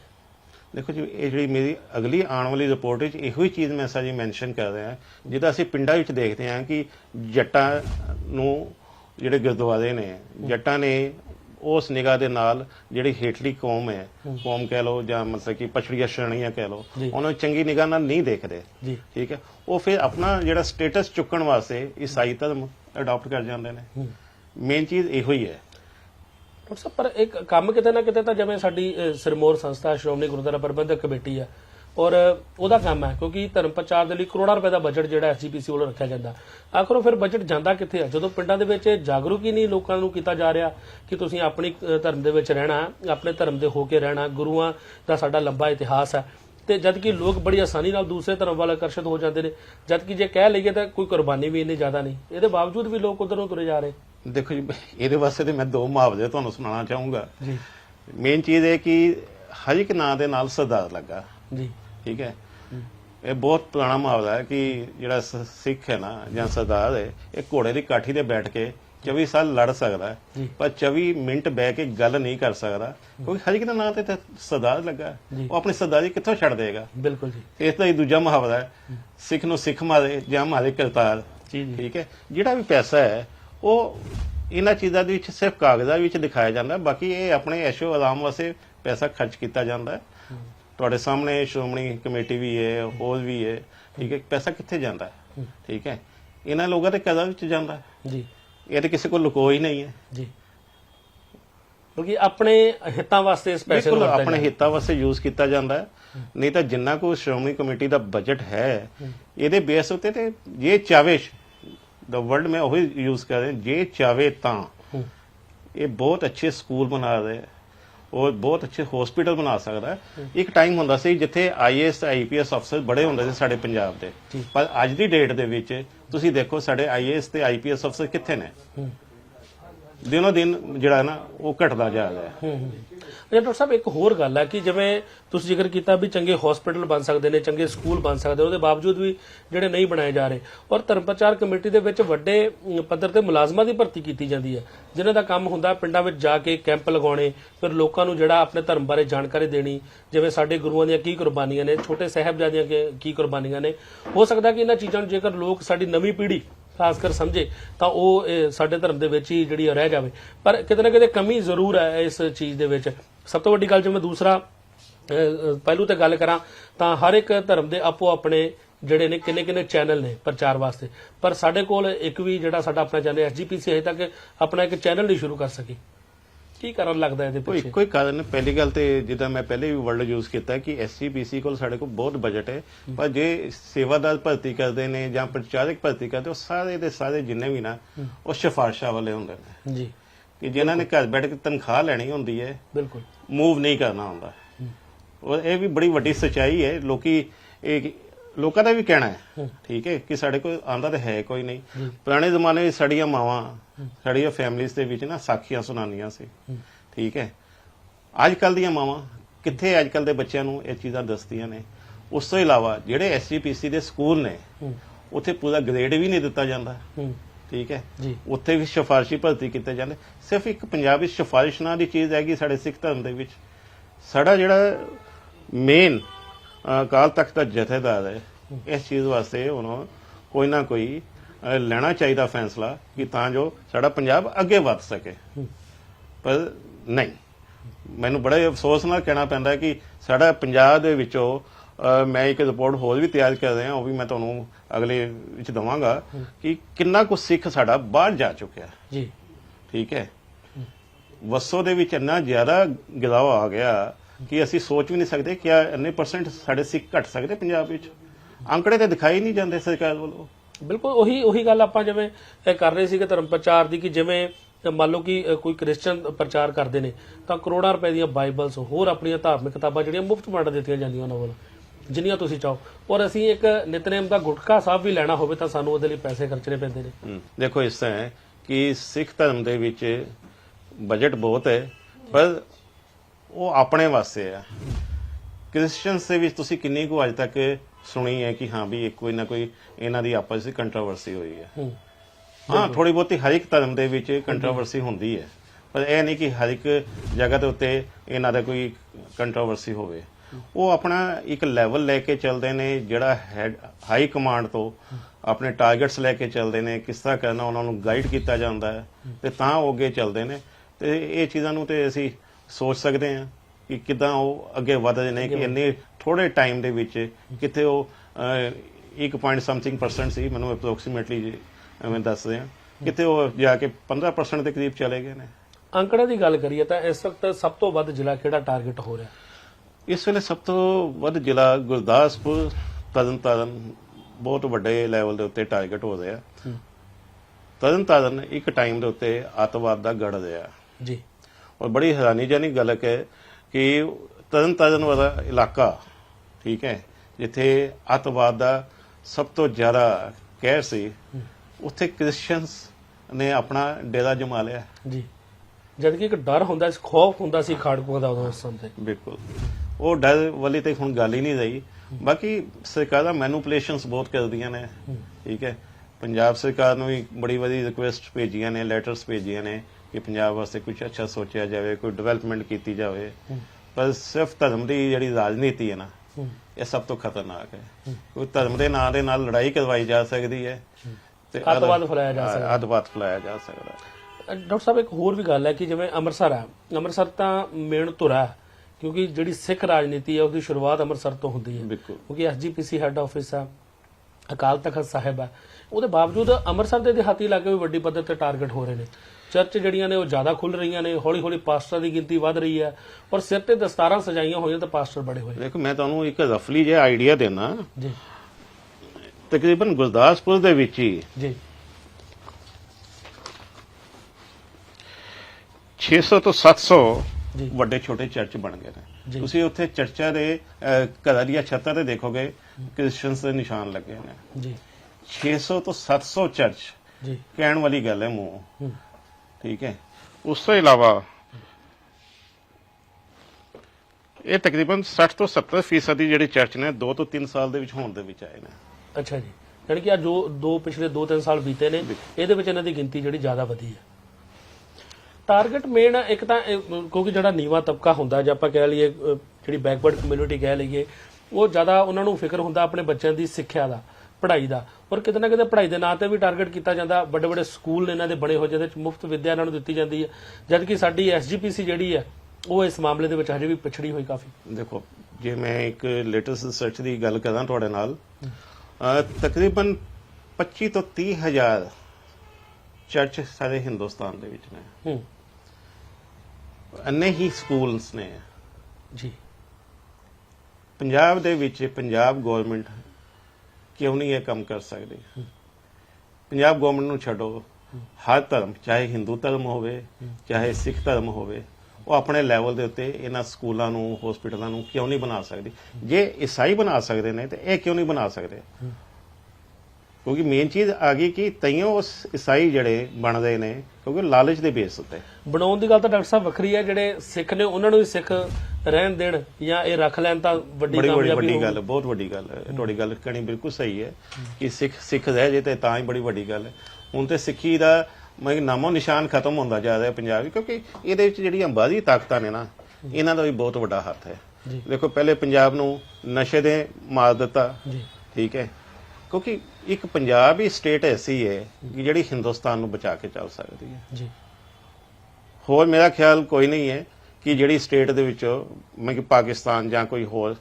ਦੇਖੋ ਜੀ, ਇਹ ਜਿਹੜੀ ਮੇਰੀ ਅਗਲੀ ਆਉਣ ਵਾਲੀ ਰਿਪੋਰਟ ਵਿੱਚ ਇਹੋ ਹੀ ਚੀਜ਼ ਮੈਂ ਸਾ ਮੈਂਸ਼ਨ ਕਰ ਰਿਹਾ, ਜਿਹਦਾ ਅਸੀਂ ਪਿੰਡਾਂ ਵਿੱਚ ਦੇਖਦੇ ਹਾਂ ਕਿ ਜੱਟਾਂ ਨੂੰ ਜਿਹੜੇ ਗੁਰਦੁਆਰੇ ਨੇ ਜੱਟਾਂ ਨੇ ਉਸ ਨਿਗਾਹ ਦੇ ਨਾਲ ਜਿਹੜੀ ਹੇਠਲੀ ਕੌਮ ਹੈ ਕੌਮ ਕਹਿ ਲਓ ਜਾਂ ਮਤਲਬ ਕਿ ਪਛੜੀਆਂ ਸ਼੍ਰੇਣੀਆਂ ਕਹਿ ਲਓ। ਉਹਨਾਂ ਨੂੰ ਚੰਗੀ ਨਿਗਾਹ ਨਾਲ ਨਹੀਂ ਦੇਖਦੇ। ਠੀਕ ਹੈ? ਉਹ ਫਿਰ ਆਪਣਾ ਜਿਹੜਾ ਸਟੇਟਸ ਚੁੱਕਣ ਵਾਸਤੇ ਈਸਾਈ ਧਰਮ ਅਡਾਪਟ ਕਰ ਜਾਂਦੇ ਨੇ। ਮੇਨ ਚੀਜ਼ ਇਹੋ ਹੀ ਹੈ। ਪਰ ਇੱਕ ਕੰਮ ਕਿਤੇ ਨਾ ਕਿਤੇ ਤਾਂ ਜਿਵੇਂ ਸਾਡੀ ਸਿਰਮੌਰ ਸੰਸਥਾ ਸ਼੍ਰੋਮਣੀ ਗੁਰਦੁਆਰਾ ਪ੍ਰਬੰਧਕ ਕਮੇਟੀ ਆ ਔਰ ਉਹਦਾ ਕੰਮ ਹੈ ਕਿਉਂਕਿ ਧਰਮ ਪ੍ਰਚਾਰ ਦੇ ਲਈ ਕਰੋੜਾਂ ਰੁਪਏ ਦਾ ਬਜਟ ਜਿਹੜਾ ਐਸਜੀਪੀਸੀ ਵੱਲੋਂ ਰੱਖਿਆ ਜਾਂਦਾ। ਆਖਰੋਂ ਫਿਰ ਬਜਟ ਜਾਂਦਾ ਕਿੱਥੇ ਆ ਜਦੋਂ ਪਿੰਡਾਂ ਦੇ ਵਿੱਚ ਜਾਗਰੂਕ ਹੀ ਨਹੀਂ ਲੋਕਾਂ ਨੂੰ ਕੀਤਾ ਜਾ ਰਿਹਾ ਕਿ ਤੁਸੀਂ ਆਪਣੀ ਧਰਮ ਦੇ ਵਿੱਚ ਰਹਿਣਾ ਆਪਣੇ ਧਰਮ ਦੇ ਹੋ ਕੇ ਰਹਿਣਾ ਗੁਰੂਆਂ ਦਾ ਸਾਡਾ ਲੰਬਾ ਇਤਿਹਾਸ ਹੈ। ਤੇ ਜਦ ਕਿ ਲੋਕ ਬੜੀ ਆਸਾਨੀ ਨਾਲ ਦੂਸਰੇ ਧਰਮ ਵੱਲ ਆਕਰਸ਼ਿਤ ਹੋ ਜਾਂਦੇ ਨੇ। ਜਦ ਕਿ ਜੇ ਕਹਿ ਲਈਏ ਤਾਂ ਕੋਈ ਕੁਰਬਾਨੀ ਵੀ ਇੰਨੀ ਜ਼ਿਆਦਾ ਨਹੀਂ। ਇਹਦੇ ਬਾਵਜੂਦ ਵੀ ਲੋਕ ਉਧਰ ਨੂੰ ਤੁਰੇ ਜਾ ਰਹੇ। ਦੇਖੋ ਜੀ ਇਹਦੇ ਵਾਸਤੇ ਤੇ ਮੈਂ ਦੋ ਮੁਹਾਵਰੇ ਤੁਹਾਨੂੰ ਸੁਣਾਉਣਾ ਚਾਹੂੰਗਾ। ਜੀ। ਮੇਨ ਚੀਜ਼ ਇਹ ਕਿ ਹਰ ਇੱਕ ਨਾਂ ਦੇ ਨਾਲ ਸਰਦਾਰ ਲੱਗਾ। ਜੀ। ਠੀਕ ਹੈ? ਇਹ ਬਹੁਤ ਪੁਰਾਣਾ ਮੁਹਾਵਰਾ ਹੈ ਕਿ ਜਿਹੜਾ ਸਿੱਖ ਹੈ ਨਾ ਜਾਂ ਸਰਦਾਰ ਹੈ ਇਹ ਘੋੜੇ ਦੀ ਕਾਠੀ ਤੇ ਬੈਠ ਕੇ 24 ਸਾਲ ਲੜ ਸਕਦਾ ਹੈ। ਪਰ 24 ਮਿੰਟ ਬਹਿ ਕੇ ਗੱਲ ਨਹੀਂ ਕਰ ਸਕਦਾ। ਕਿਉਂਕਿ ਹਰ ਇੱਕ ਦਾ ਨਾਂ ਤੇ ਸਰਦਾਰ ਲੱਗਾ। ਉਹ ਆਪਣੀ ਸਰਦਾਰੀ ਕਿੱਥੋਂ ਛੱਡ ਦੇਗਾ? ਬਿਲਕੁਲ ਜੀ। ਇਸ ਦਾ ਹੀ ਦੂਜਾ ਮੁਹਾਵਰਾ ਹੈ ਸਿੱਖ ਨੂੰ ਸਿੱਖ ਮਾਰੇ ਜਾਂ ਮਾਰੇ ਕਰਤਾਰ। ਠੀਕ ਹੈ? ਜਿਹੜਾ ਵੀ ਪੈਸਾ ਹੈ ਉਹ ਇਹਨਾਂ ਚੀਜ਼ਾਂ ਦੇ ਵਿੱਚ ਸਿਰਫ ਕਾਗਜ਼ਾਂ ਵਿੱਚ ਦਿਖਾਇਆ ਜਾਂਦਾ। ਬਾਕੀ ਇਹ ਆਪਣੇ ਐਸ਼ੋ ਆਰਾਮ ਵਾਸਤੇ ਪੈਸਾ ਖਰਚ ਕੀਤਾ ਜਾਂਦਾ ਹੈ। ਤੁਹਾਡੇ ਸਾਹਮਣੇ ਸ਼੍ਰੋਮਣੀ ਕਮੇਟੀ ਵੀ ਹੈ ਹੋਰ ਵੀ ਹੈ ਠੀਕ ਹੈ ਪੈਸਾ ਕਿੱਥੇ ਜਾਂਦਾ ਹੈ? ਠੀਕ ਹੈ। ਇਹਨਾਂ ਲੋਕਾਂ ਦੇ ਕਦਰ ਵਿੱਚ ਜਾਂਦਾ ਹੈ। ਜੀ। ਇਹ ਤੇ ਕਿਸੇ ਕੋਲ ਲੁਕੋ ਹੀ ਨਹੀਂ ਹੈ। ਜੀ। ਕਿਉਂਕਿ ਆਪਣੇ ਹਿੱਤਾਂ ਵਾਸਤੇ ਇਸ ਪੈਸੇ ਨੂੰ ਆਪਣੇ। ਹਿੱਤਾਂ ਵਾਸਤੇ ਯੂਜ਼ ਕੀਤਾ ਜਾਂਦਾ ਹੈ। ਨਹੀਂ ਤਾਂ ਜਿੰਨਾ ਕੋ ਸ਼੍ਰੋਮਣੀ ਕਮੇਟੀ ਦਾ ਬਜਟ ਹੈ ਇਹਦੇ ਬੇਸ ਉੱਤੇ ਤੇ ਜੇ ਚਾਵੇ ਦਾ ਵਰਡ ਮੈਂ ਉਹੀ ਯੂਜ਼ ਕਰ ਰਿਹਾ ਜੇ ਚਾਵੇ ਤਾਂ। ਇਹ ਬਹੁਤ ਅੱਛੇ ਸਕੂਲ ਬਣਾ ਰਹੇ ਉਹ ਬਹੁਤ ਅੱਛੇ ਹਸਪੀਟਲ ਬਣਾ ਸਕਦਾ ਹੈ। ਇੱਕ ਟਾਈਮ ਹੁੰਦਾ ਸੀ ਜਿੱਥੇ ਆਈਏਐਸ ਆਈਪੀਐਸ ਅਫਸਰ ਬੜੇ ਹੁੰਦੇ ਸੀ ਸਾਡੇ ਪੰਜਾਬ ਦੇ। ਪਰ ਅੱਜ ਦੀ ਡੇਟ ਦੇ ਵਿੱਚ ਤੁਸੀਂ ਦੇਖੋ ਸਾਡੇ ਆਈਏਐਸ ਤੇ ਆਈਪੀਐਸ ਅਫਸਰ ਕਿੱਥੇ ਨੇ? ਦਿਨੋ ਦਿਨ ਜਿਹੜਾ ਨਾ ਉਹ ਘਟਦਾ ਜਾ ਰਿਹਾ ਹੈ। ਹੂੰ ਹੂੰ। ਡਾਕਟਰ ਸਾਹਿਬ ਇੱਕ ਹੋਰ ਗੱਲ ਹੈ ਕਿ ਜਿਵੇਂ ਤੁਸੀਂ ਜ਼ਿਕਰ ਕੀਤਾ ਵੀ ਚੰਗੇ ਹਸਪੀਟਲ ਬਣ ਸਕਦੇ ਨੇ ਚੰਗੇ ਸਕੂਲ ਬਣ ਸਕਦੇ ਨੇ, ਉਹਦੇ ਬਾਵਜੂਦ ਵੀ ਜਿਹੜੇ ਨਹੀਂ ਬਣਾਏ ਜਾ ਰਹੇ। ਔਰ ਧਰਮ ਪ੍ਰਚਾਰ ਕਮੇਟੀ ਦੇ ਵਿੱਚ ਵੱਡੇ ਅਮ, ਪੱਧਰ ਤੇ ਮੁਲਾਜ਼ਮਾਂ ਦੀ ਭਰਤੀ ਕੀਤੀ ਜਾਂਦੀ ਹੈ ਜਿਨ੍ਹਾਂ ਦਾ ਕੰਮ ਹੁੰਦਾ ਪਿੰਡਾਂ ਵਿੱਚ ਜਾ ਕੇ ਕੈਂਪ ਲਗਾਉਣੇ ਫਿਰ ਲੋਕਾਂ ਨੂੰ ਜਿਹੜਾ ਆਪਣੇ ਧਰਮ ਬਾਰੇ ਜਾਣਕਾਰੀ ਦੇਣੀ ਜਿਵੇਂ ਸਾਡੇ ਗੁਰੂਆਂ ਦੀਆਂ ਕੀ ਕੁਰਬਾਨੀਆਂ ਨੇ ਛੋਟੇ ਸਾਹਿਬਜ਼ਾਦਿਆਂ ਕੇ ਕੀ ਕੁਰਬਾਨੀਆਂ ਨੇ। ਹੋ ਸਕਦਾ ਕਿ ਇਹਨਾਂ ਚੀਜ਼ਾਂ ਨੂੰ ਜੇਕਰ ਲੋਕ ਸਾਡੀ ਨਵੀਂ ਪੀੜ੍ਹੀ ਖਾਸ ਕਰ ਸਮਝੇ ਤਾਂ ਉਹ ਇਹ, ਸਾਡੇ ਧਰਮ ਦੇ ਵਿੱਚ ਹੀ ਜਿਹੜੀ ਆ ਰਹਿ ਜਾਵੇ। ਪਰ ਕਿਤੇ ਨਾ ਕਿਤੇ ਕਮੀ ਜ਼ਰੂਰ ਹੈ ਇਸ ਚੀਜ਼ ਦੇ ਵਿੱਚ। ਸਭ ਤੋਂ ਵੱਡੀ ਗੱਲ ਜੇ ਮੈਂ ਦੂਸਰਾ ਪਹਿਲੂ ਤੇ ਗੱਲ ਕਰਾਂ ਤਾਂ ਹਰ ਇੱਕ ਧਰਮ ਦੇ ਆਪੋ ਆਪਣੇ ਜਿਹੜੇ ਨੇ ਕਿੰਨੇ ਕਿੰਨੇ ਚੈਨਲ ਨੇ ਪ੍ਰਚਾਰ ਵਾਸਤੇ। ਪਰ ਸਾਡੇ ਕੋਲ ਇੱਕ ਵੀ ਜਿਹੜਾ ਸਾਡਾ ਆਪਣਾ ਚੈਨਲ ਐਸਜੀਪੀਸੀ ਅਜੇ ਤੱਕ ਆਪਣਾ ਇੱਕ ਚੈਨਲ ਨਹੀਂ ਸ਼ੁਰੂ ਕਰ ਸਕੀ। ਕੀ ਕਾਰਨ ਲੱਗਦਾ ਇਹਦੇ ਕੋਈ ਪਿੱਛੇ? ਹੀ ਕਾਰਨ। ਪਹਿਲੀ ਗੱਲ ਤੇ ਜਿੱਦਾਂ ਮੈਂ ਪਹਿਲੇ ਵੀ ਵਰਡ ਯੂਜ਼ ਕੀਤਾ ਕਿ ਐਸਜੀਪੀਸੀ ਕੋਲ ਸਾਡੇ ਕੋਲ ਬਹੁਤ ਬਜਟ ਹੈ। ਪਰ ਜੇ ਸੇਵਾਦਾਰ ਭਰਤੀ ਕਰਦੇ ਨੇ ਜਾਂ ਪ੍ਰਚਾਰਕ ਭਰਤੀ ਕਰਦੇ ਉਹ ਸਾਰੇ ਦੇ ਸਾਰੇ ਜਿੰਨੇ ਵੀ ਨਾ ਉਹ ਸਿਫਾਰਸ਼ਾਂ ਵਾਲੇ ਹੁੰਦੇ ਨੇ। ਜੀ। ਕਿ ਜਿਨ੍ਹਾਂ ਨੇ ਘਰ ਬੈਠ ਕੇ ਤਨਖਾਹ ਲੈਣੀ ਹੁੰਦੀ ਹੈ ਬਿਲਕੁਲ। ਮੂਵ ਨਹੀਂ ਕਰਨਾ ਹੁੰਦਾ। ਔਰ ਇਹ ਵੀ ਬੜੀ ਵੱਡੀ ਸਚਾਈ ਹੈ। ਲੋਕੀ ਇਹ ਲੋਕਾਂ ਦਾ ਵੀ ਕਹਿਣਾ ਹੈ ਠੀਕ ਹੈ ਕਿ ਸਾਡੇ ਕੋਲ ਆਂਦਾ ਤਾਂ ਹੈ ਕੋਈ ਨਹੀਂ। ਪੁਰਾਣੇ ਜ਼ਮਾਨੇ ਵਿੱਚ ਸਾਡੀਆਂ ਮਾਵਾਂ ਸਾਡੀਆਂ ਫੈਮਿਲੀਆਂ ਦੇ ਵਿੱਚ ਨਾ ਸਾਖੀਆਂ ਸੁਣਾਉਂਦੀਆਂ ਸੀ ਠੀਕ ਹੈ। ਅੱਜ ਕੱਲ ਦੀਆਂ ਮਾਵਾਂ ਕਿੱਥੇ ਅੱਜ ਕੱਲ ਦੇ ਬੱਚਿਆਂ ਨੂੰ ਇਹ ਚੀਜ਼ਾਂ ਦੱਸਦੀਆਂ ਨੇ? ਉਸ ਤੋਂ ਇਲਾਵਾ ਜਿਹੜੇ ਐਸਜੀਪੀਸੀ ਦੇ ਸਕੂਲ ਨੇ ਉੱਥੇ ਪੂਰਾ ਗ੍ਰੇਡ ਵੀ ਨਹੀਂ ਦਿੱਤਾ ਜਾਂਦਾ। ਠੀਕ ਹੈ। ਜੀ। ਉੱਥੇ ਵੀ ਸਿਫਾਰਸ਼ੀ ਭਰਤੀ ਕੀਤੇ ਜਾਂਦੇ। ਸਿਰਫ ਇੱਕ ਪੰਜਾਬ ਵਿੱਚ ਸਿਫਾਰਿਸ਼ ਨਾਂ ਦੀ ਚੀਜ਼ ਹੈਗੀ ਸਾਡੇ ਸਿੱਖ ਧਰਮ ਦੇ ਵਿੱਚ। ਸਾਡਾ ਜਿਹੜਾ ਮੇਨ ਅਕਾਲ ਤਖਤ ਦਾ ਜਥੇਦਾਰ ਹੈ। ਇਸ ਚੀਜ਼ ਵਾਸਤੇ ਉਹਨੂੰ ਕੋਈ ਨਾ ਕੋਈ ਲੈਣਾ ਚਾਹੀਦਾ ਫੈਸਲਾ ਕਿ ਤਾਂ ਜੋ ਸਾਡਾ ਪੰਜਾਬ ਅੱਗੇ ਵੱਧ ਸਕੇ। ਪਰ ਨਹੀਂ। ਮੈਨੂੰ ਬੜੇ ਅਫਸੋਸ ਨਾਲ ਕਹਿਣਾ ਪੈਂਦਾ ਕਿ ਸਾਡਾ ਪੰਜਾਬ ਦੇ ਵਿੱਚੋਂ ਮੈਂ ਇੱਕ ਰਿਪੋਰਟ ਹੋਰ ਵੀ ਤਿਆਰ ਕਰ ਰਿਹਾ ਉਹ ਵੀ ਮੈਂ ਤੁਹਾਨੂੰ ਅਗਲੇ ਵਿੱਚ ਦਵਾਂਗਾ ਕਿ ਕਿੰਨਾ ਕੁ ਸਿੱਖ ਸਾਡਾ ਬਾਹਰ ਜਾ ਚੁੱਕਿਆ। ਜੀ। ਠੀਕ ਹੈ। ਵਸੋ ਦੇ ਵਿੱਚ ਇੰਨਾ ਜ਼ਿਆਦਾ ਗਿਰਾਵ ਆ ਗਿਆ ਕਿ ਅਸੀਂ ਸੋਚ ਵੀ ਨਹੀਂ ਸਕਦੇ ਕਿ ਆ ਇੰਨੇ ਪਰਸੈਂਟ ਸਾਡੇ ਸਿੱਖ ਘਟ ਸਕਦੇ ਪੰਜਾਬ ਵਿੱਚ। ਅੰਕੜੇ ਤੇ ਦਿਖਾਈ ਨਹੀਂ ਜਾਂਦੇ ਸਰਕਾਰ ਵੱਲੋਂ। ਬਿਲਕੁਲ ਉਹੀ ਉਹੀ ਗੱਲ ਆਪਾਂ ਜਿਵੇਂ ਕਰ ਰਹੇ ਸੀਗੇ ਧਰਮ ਪ੍ਰਚਾਰ ਦੀ ਕਿ ਜਿਵੇਂ ਮੰਨ ਲਓ ਕਿ ਕੋਈ ਕ੍ਰਿਸਚੀਅਨ ਪ੍ਰਚਾਰ ਕਰਦੇ ਨੇ ਤਾਂ ਕਰੋੜਾਂ ਰੁਪਏ ਦੀਆਂ ਬਾਈਬਲਸ ਹੋਰ ਆਪਣੀਆਂ ਧਾਰਮਿਕ ਕਿਤਾਬਾਂ ਜਿਹੜੀਆਂ ਮੁਫਤ ਵੰਡ ਦਿੱਤੀਆਂ ਜਾਂਦੀਆਂ ਉਹਨਾਂ ਵੱਲੋਂ ਜਿੰਨੀਆਂ ਤੁਸੀਂ ਚਾਹੋ। ਔਰ ਅਸੀਂ ਇੱਕ ਨਿਤਨੇਮ ਦਾ ਗੁਟਕਾ ਸਾਹਿਬ ਵੀ ਲੈਣਾ ਹੋਵੇ ਤਾਂ ਸਾਨੂੰ ਉਹਦੇ ਲਈ ਪੈਸੇ ਖਰਚਣੇ ਪੈਂਦੇ ਨੇ। ਦੇਖੋ ਇਸ ਤਰ੍ਹਾਂ ਹੈ ਕਿ ਸਿੱਖ ਧਰਮ ਦੇ ਵਿੱਚ ਬਜਟ ਬਹੁਤ ਹੈ ਪਰ ਉਹ ਆਪਣੇ ਵਾਸਤੇ ਹੈ ਕ੍ਰਿਸਚੀਅਨਸ ਦੇ ਵਿੱਚ ਤੁਸੀਂ ਕਿੰਨੀ ਕੁ ਅੱਜ ਤੱਕ ਸੁਣੀ ਹੈ ਕਿ ਹਾਂ ਵੀ ਇੱਕ ਕੋਈ ਨਾ ਕੋਈ ਇਹਨਾਂ ਦੀ ਆਪਸ ਵਿੱਚ ਕੰਟਰੋਵਰਸੀ ਹੋਈ ਹੈ। ਹੂੰ। ਹਾਂ ਥੋੜੀ ਬਹੁਤੀ ਹਰ ਇੱਕ ਧਰਮ ਦੇ ਵਿੱਚ ਕੰਟਰੋਵਰਸੀ ਹੁੰਦੀ ਹੈ। ਪਰ ਇਹ ਨਹੀਂ ਕਿ ਹਰ ਇੱਕ ਜਗ੍ਹਾ ਦੇ ਉੱਤੇ ਇਹਨਾਂ ਦਾ ਕੋਈ ਕੰਟਰੋਵਰਸੀ ਹੋਵੇ। ਉਹ ਆਪਣਾ ਇੱਕ ਲੈਵਲ ਲੈ ਕੇ ਚੱਲਦੇ ਨੇ ਜਿਹੜਾ ਹੈਡ ਹਾਈ ਕਮਾਂਡ ਤੋਂ ਆਪਣੇ ਟਾਰਗੇਟਸ ਲੈ ਕੇ ਚੱਲਦੇ ਨੇ ਕਿਸ ਤਰ੍ਹਾਂ ਕਰਨਾ ਉਹਨਾਂ ਨੂੰ ਗਾਈਡ ਕੀਤਾ ਜਾਂਦਾ ਹੈ ਤੇ ਤਾਂ ਉਹ ਅੱਗੇ ਚੱਲਦੇ ਨੇ। ਤੇ ਇਹ ਚੀਜ਼ਾਂ ਨੂੰ ਤੇ ਅਸੀਂ ਸੋਚ ਸਕਦੇ ਹਾਂ ਕਿ ਕਿਦਾਂ ਉਹ ਅੱਗੇ ਵਧਦੇ ਨੇ ਕਿ ਇੰਨੇ ਥੋੜੇ ਟਾਈਮ ਦੇ ਵਿੱਚ ਕਿਤੇ ਉਹ ਅਹ, 1 ਪੁਆਇੰਟ ਸਮਥਿੰਗ ਪਰਸੈਂਟ ਸੀ ਮੈਨੂੰ ਅਪਰੋਕਸੀਮੇਟਲੀ ਜੀ ਐਵੇਂ ਦੱਸਦੇ ਆ ਕਿਤੇ ਉਹ ਜਾ ਕੇ 15% ਦੇ ਕਰੀਬ ਚਲੇ ਗਏ ਨੇ। ਅੰਕੜੇ ਦੀ ਗੱਲ ਕਰੀਏ ਤਾਂ ਇਸ ਵਕਤ ਸਭ ਤੋਂ ਵੱਧ ਜ਼ਿਲ੍ਹਾ ਕਿਹੜਾ ਟਾਰਗੇਟ ਹੋ ਰਿਹਾ? ਇਸ ਵੇਲੇ ਸਭ ਤੋਂ ਵੱਧ ਜ਼ਿਲ੍ਹਾ ਗੁਰਦਾਸਪੁਰ ਤਰਨਤਾਰਨ ਬਹੁਤ ਵੱਡੇ ਲੈਵਲ ਦੇ ਉੱਤੇ ਟਾਰਗੇਟ ਹੋ ਰਿਹਾ। ਤਰਨਤਾਰਨ ਇੱਕ ਟਾਈਮ ਦੇ ਉੱਤੇ ਅੱਤਵਾਦ ਦਾ ਗੜ ਰਿਹਾ। ਜੀ। ਔਰ ਬੜੀ ਹੈਰਾਨੀਜਨਕ ਗੱਲ ਹੈ ਕਿ ਤਰਨਤਾਰਨ ਵਾਲਾ ਇਲਾਕਾ ਠੀਕ ਹੈ ਜਿੱਥੇ ਅੱਤਵਾਦ ਦਾ ਸਭ ਤੋਂ ਜ਼ਿਆਦਾ ਕਹਿਰ ਸੀ ਉੱਥੇ ਕ੍ਰਿਸਚੀਅਨਸ ਨੇ ਆਪਣਾ ਡੇਰਾ ਜਮਾ ਲਿਆ। ਜੀ। ਜਦ ਕਿ ਇੱਕ ਡਰ ਹੁੰਦਾ ਸੀ ਖੌਫ ਹੁੰਦਾ ਸੀ ਖਾੜਕੂਆਂ ਦਾ ਉਦੋਂ ਉਸ ਸਮੇਂ ਤੇ। ਬਿਲਕੁਲ। ਉਹ ਡਰ ਵਾਲੀ ਤੇ ਹੁਣ ਗੱਲ ਹੀ ਨਹੀਂ ਰਹੀ। ਬਾਕੀ ਸਰਕਾਰਾਂ ਮੈਨੂਪੂਲੇਸ਼ਨਸ ਬਹੁਤ ਕਰਦੀਆਂ ਨੇ ਠੀਕ ਹੈ। ਪੰਜਾਬ ਸਰਕਾਰ ਨੂੰ ਵੀ ਬੜੀ ਵਾਰੀ ਰਿਕੁਐਸਟ ਭੇਜੀਆਂ ਨੇ ਲੈਟਰਸ ਭੇਜੀਆਂ ਨੇ। ਕਿ ਪੰਜਾਬ ਵਾਸਤੇ ਕੁਝ ਅੱਛਾ ਸੋਚਿਆ ਜਾਵੇ ਕੋਈ ਡਿਵੈਲਪਮੈਂਟ ਕੀਤੀ ਜਾਵੇ। ਪਰ ਸਿਰਫ ਧਰਮ ਦੀ ਜਿਹੜੀ ਰਾਜਨੀਤੀ ਹੈ ਨਾ ਇਹ ਸਭ ਤੋਂ ਖਤਰਨਾਕ ਹੈ। ਕੋਈ ਧਰਮ ਦੇ ਨਾਂ ਦੇ ਨਾਲ ਲੜਾਈ ਕਰਵਾਈ ਜਾ ਸਕਦੀ ਹੈ ਤੇ ਅੱਤਵਾਦ ਫੈਲਾਇਆ ਜਾ ਸਕਦਾ। ਅੱਤਵਾਦ ਫੈਲਾਇਆ ਜਾ ਸਕਦਾ। ਹੈ। ਡਾਕਟਰ ਸਾਹਿਬ ਇੱਕ ਹੋਰ ਵੀ ਗੱਲ ਹੈ ਕਿ ਜਿਵੇਂ ਅੰਮ੍ਰਿਤਸਰ ਹੈ। ਅੰਮ੍ਰਿਤਸਰ ਤਾਂ ਮੇਨ ਧੁਰਾ ਕਿਉਂਕਿ ਜਿਹੜੀ ਸਿੱਖ ਰਾਜਨੀਤੀ ਹੈ ਉਹਦੀ ਸ਼ੁਰੂਆਤ ਅੰਮ੍ਰਿਤਸਰ ਤੋਂ ਹੁੰਦੀ ਹੈ। ਕਿਉਂਕਿ ਐਸਜੀਪੀਸੀ ਹੈੱਡ ਆਫਿਸ ਹੈ ਅਕਾਲ ਤਖਤ ਸਾਹਿਬ ਹੈ। ਉਹਦੇ ਬਾਵਜੂਦ ਅੰਮ੍ਰਿਤਸਰ ਦੇ ਦਿਹਾਤੀ ਇਲਾਕੇ ਵੀ ਵੱਡੀ ਪੱਧਰ ਤੇ ਟਾਰਗੇਟ ਹੋ ਰਹੇ ਨੇ। ਚਰਚ ਜਿਹੜੀਆਂ ਨੇ ਉਹ ਜ਼ਿਆਦਾ ਖੁੱਲ ਰਹੀਆਂ ਨੇ ਹੌਲੀ ਹੌਲੀ ਪਾਸਟਰਾਂ ਦੀ ਗਿਣਤੀ ਵੱਧ ਰਹੀ ਹੈ ਔਰ ਸਿਰ ਤੇ ਦਸਤਾਰਾਂ ਸਜਾਈਆਂ ਹੋਈਆਂ ਤਾਂ ਪਾਸਟਰ ਬੜੇ ਹੋਏ ਦੇਖੋ ਮੈਂ ਤੁਹਾਨੂੰ ਇੱਕ ਰਫਲੀ ਜਿਹਾ ਆਈਡੀਆ ਦੇਣਾ ਜੀ। ਤਕਰੀਬਨ ਗੁਰਦਾਸਪੁਰ ਦੇ ਵਿੱਚ ਹੀ ਜੀ। 600 ਤੋਂ 700 ਜੀ। ਵੱਡੇ ਛੋਟੇ ਚਰਚ ਬਣ ਗਏ। ਨੇ। ਤੁਸੀਂ ਉੱਥੇ ਚਰਚਾਂ ਦੇ ਘਰਾਂ ਦੀਆਂ ਛੱਤਾਂ ਤੇ ਦੇਖੋਗੇ ਕ੍ਰਿਸਚੀਅਨਸ ਦੇ ਨਿਸ਼ਾਨ ਲੱਗੇ ਨੇ। ਜੀ। 600 ਤੋਂ 700 ਚਰਚ ਜੀ। ਕਹਿਣ ਵਾਲੀ ਗੱਲ ਹੈ ਮੂੰਹ। ਠੀਕ ਹੈ। ਉਸ ਤੋਂ ਇਲਾਵਾ ਇਹ ਤਕਰੀਬਨ 60 ਤੋਂ 70 ਫੀਸਦੀ ਜਿਹੜੀ ਚਰਚ ਨੇ 2 ਤੋਂ 3 ਸਾਲ ਦੇ ਵਿੱਚ ਹੋਣ ਦੇ ਵਿੱਚ ਆਏ ਨੇ। ਅੱਛਾ ਜੀ। ਯਾਨੀ ਕਿ ਆ ਜੋ ਦੋ ਪਿਛਲੇ 2-3 ਸਾਲ ਬੀਤੇ ਨੇ ਇਹਦੇ ਵਿੱਚ ਇਹਨਾਂ ਦੀ ਗਿਣਤੀ ਜਿਹੜੀ ਜ਼ਿਆਦਾ ਵਧੀ ਹੈ। ਟਾਰਗੇਟ ਮੇਨ ਇੱਕ ਤਾਂ ਕਿਉਂਕਿ ਜਿਹੜਾ ਨੀਵਾ ਤਬਕਾ ਹੁੰਦਾ ਜੇ ਆਪਾਂ ਕਹਿ ਲਈਏ ਜਿਹੜੀ ਬੈਕਵਰਡ ਕਮਿਊਨਿਟੀ ਕਹਿ ਲਈਏ ਉਹ ਜ਼ਿਆਦਾ ਉਹਨਾਂ ਨੂੰ ਫਿਕਰ ਹੁੰਦਾ ਆਪਣੇ ਬੱਚਿਆਂ ਦੀ ਸਿੱਖਿਆ ਦਾ। ਪੜ੍ਹਾਈ ਦਾ। ਔਰ ਕਿਤੇ ਨਾ ਕਿਤੇ ਪੜ੍ਹਾਈ ਦੇ ਨਾਂ ਤੇ ਵੀ ਟਾਰਗੇਟ ਕੀਤਾ ਜਾਂਦਾ। ਵੱਡੇ ਵੱਡੇ ਸਕੂਲ ਨੇ ਇਹਨਾਂ ਦੇ ਬਣੇ ਹੋਏ ਜਿਹਦੇ ਵਿੱਚ ਮੁਫਤ ਵਿੱਦਿਆ ਇਹਨਾਂ ਨੂੰ ਦਿੱਤੀ ਜਾਂਦੀ ਹੈ। ਜਦ ਕਿ ਸਾਡੀ ਐਸਜੀਪੀਸੀ ਜਿਹੜੀ ਹੈ ਉਹ ਇਸ ਮਾਮਲੇ ਦੇ ਵਿੱਚ ਹਜੇ ਵੀ ਪਿਛੜੀ ਹੋਈ ਕਾਫੀ। ਦੇਖੋ ਜੇ ਮੈਂ ਇੱਕ ਲੇਟੈਸਟ ਰਿਸਰਚ ਦੀ ਗੱਲ ਕਰਾਂ ਤੁਹਾਡੇ ਨਾਲ ਤਕਰੀਬਨ 25 ਤੋਂ 30 ਹਜ਼ਾਰ ਚਰਚ ਸਾਰੇ ਹਿੰਦੁਸਤਾਨ ਦੇ ਵਿੱਚ ਨੇ। ਹੂੰ। ਅੰਨੇ ਹੀ ਸਕੂਲਸ ਨੇ। ਜੀ। ਪੰਜਾਬ ਦੇ ਵਿੱਚ ਪੰਜਾਬ ਗਵਰਨਮੈਂਟ ਕਿਉਂ ਨਹੀਂ ਇਹ ਕੰਮ ਕਰ ਸਕਦੀ? ਪੰਜਾਬ ਗਵਰਨਮੈਂਟ ਨੂੰ ਛੱਡੋ। ਹਰ ਧਰਮ, ਚਾਹੇ ਹਿੰਦੂ ਧਰਮ ਹੋਵੇ, ਚਾਹੇ ਸਿੱਖ ਧਰਮ ਹੋਵੇ, ਉਹ ਆਪਣੇ ਲੈਵਲ ਦੇ ਉੱਤੇ ਇਹਨਾਂ ਸਕੂਲਾਂ ਨੂੰ ਹਸਪੀਟਲਾਂ ਨੂੰ ਕਿਉਂ ਨਹੀਂ ਬਣਾ ਸਕਦੀ? ਜੇ ਈਸਾਈ ਬਣਾ ਸਕਦੇ ਨੇ, ਤੇ ਇਹ ਕਿਉਂ ਨਹੀਂ ਬਣਾ ਸਕਦੇ? ਕਿਉਂਕਿ ਮੇਨ ਚੀਜ਼ ਆ ਗਈ ਕਿ ਤਈਓ ਉਸ ਈਸਾਈ ਜਿਹੜੇ ਬਣਦੇ ਨੇ ਕਿਉਂਕਿ ਲਾਲਚ ਦੇ ਬੇਸ ਉੱਤੇ। ਬਣਾਉਣ ਦੀ ਗੱਲ ਤਾਂ ਡਾਕਟਰ ਸਾਹਿਬ ਵੱਖਰੀ ਹੈ ਜਿਹੜੇ ਸਿੱਖ ਨੇ ਉਹਨਾਂ ਨੂੰ ਵੀ ਸਿੱਖ ਰਹਿਣ ਦੇਣ ਜਾਂ ਇਹ ਰੱਖ ਲੈਣ ਤਾਂ ਵੱਡੀ ਕਾਮਯਾਬੀ ਵੱਡੀ। ਗੱਲ ਬਹੁਤ ਵੱਡੀ ਗੱਲ ਹੈ। ਤੁਹਾਡੀ ਗੱਲ ਕਹਿਣੀ ਬਿਲਕੁਲ ਸਹੀ ਹੈ ਕਿ ਸਿੱਖ ਸਿੱਖ ਰਹਿ ਜੇ ਤੇ ਤਾਂ ਹੀ ਬੜੀ ਵੱਡੀ ਗੱਲ ਹੈ। ਹੁਣ ਤੇ ਸਿੱਖੀ ਦਾ ਮੈਂ ਨਾਮੋ ਨਿਸ਼ਾਨ ਖਤਮ ਹੁੰਦਾ ਜਾ ਰਿਹਾ ਪੰਜਾਬ ਵਿੱਚ ਕਿਉਂਕਿ ਇਹਦੇ ਵਿੱਚ ਜਿਹੜੀਆਂ ਬਾਹਰੀ ਤਾਕਤਾਂ ਨੇ ਨਾ ਇਹਨਾਂ ਦਾ ਵੀ ਬਹੁਤ ਵੱਡਾ ਹੱਥ ਹੈ। ਦੇਖੋ ਪਹਿਲੇ ਪੰਜਾਬ ਨੂੰ ਨਸ਼ੇ ਦੇ ਮਾਰ ਦਿੱਤਾ ਠੀਕ ਹੈ। ਕਿਉਂਕਿ ਇੱਕ ਪੰਜਾਬ ਹੀ ਸਟੇਟ ਐਸੀ ਹੈ ਕਿ ਜਿਹੜੀ ਹਿੰਦੁਸਤਾਨ ਨੂੰ ਬਚਾ ਕੇ ਚੱਲ ਸਕਦੀ ਹੈ। ਜੀ। ਹੋਰ ਮੇਰਾ ਖਿਆਲ ਕੋਈ ਨਹੀਂ ਹੈ ਕਿ ਜਿਹੜੀ ਸਟੇਟ ਦੇ ਵਿੱਚੋਂ ਮੈਂ ਕਿ ਪਾਕਿਸਤਾਨ ਜਾਂ ਕੋਈ ਹੋਰ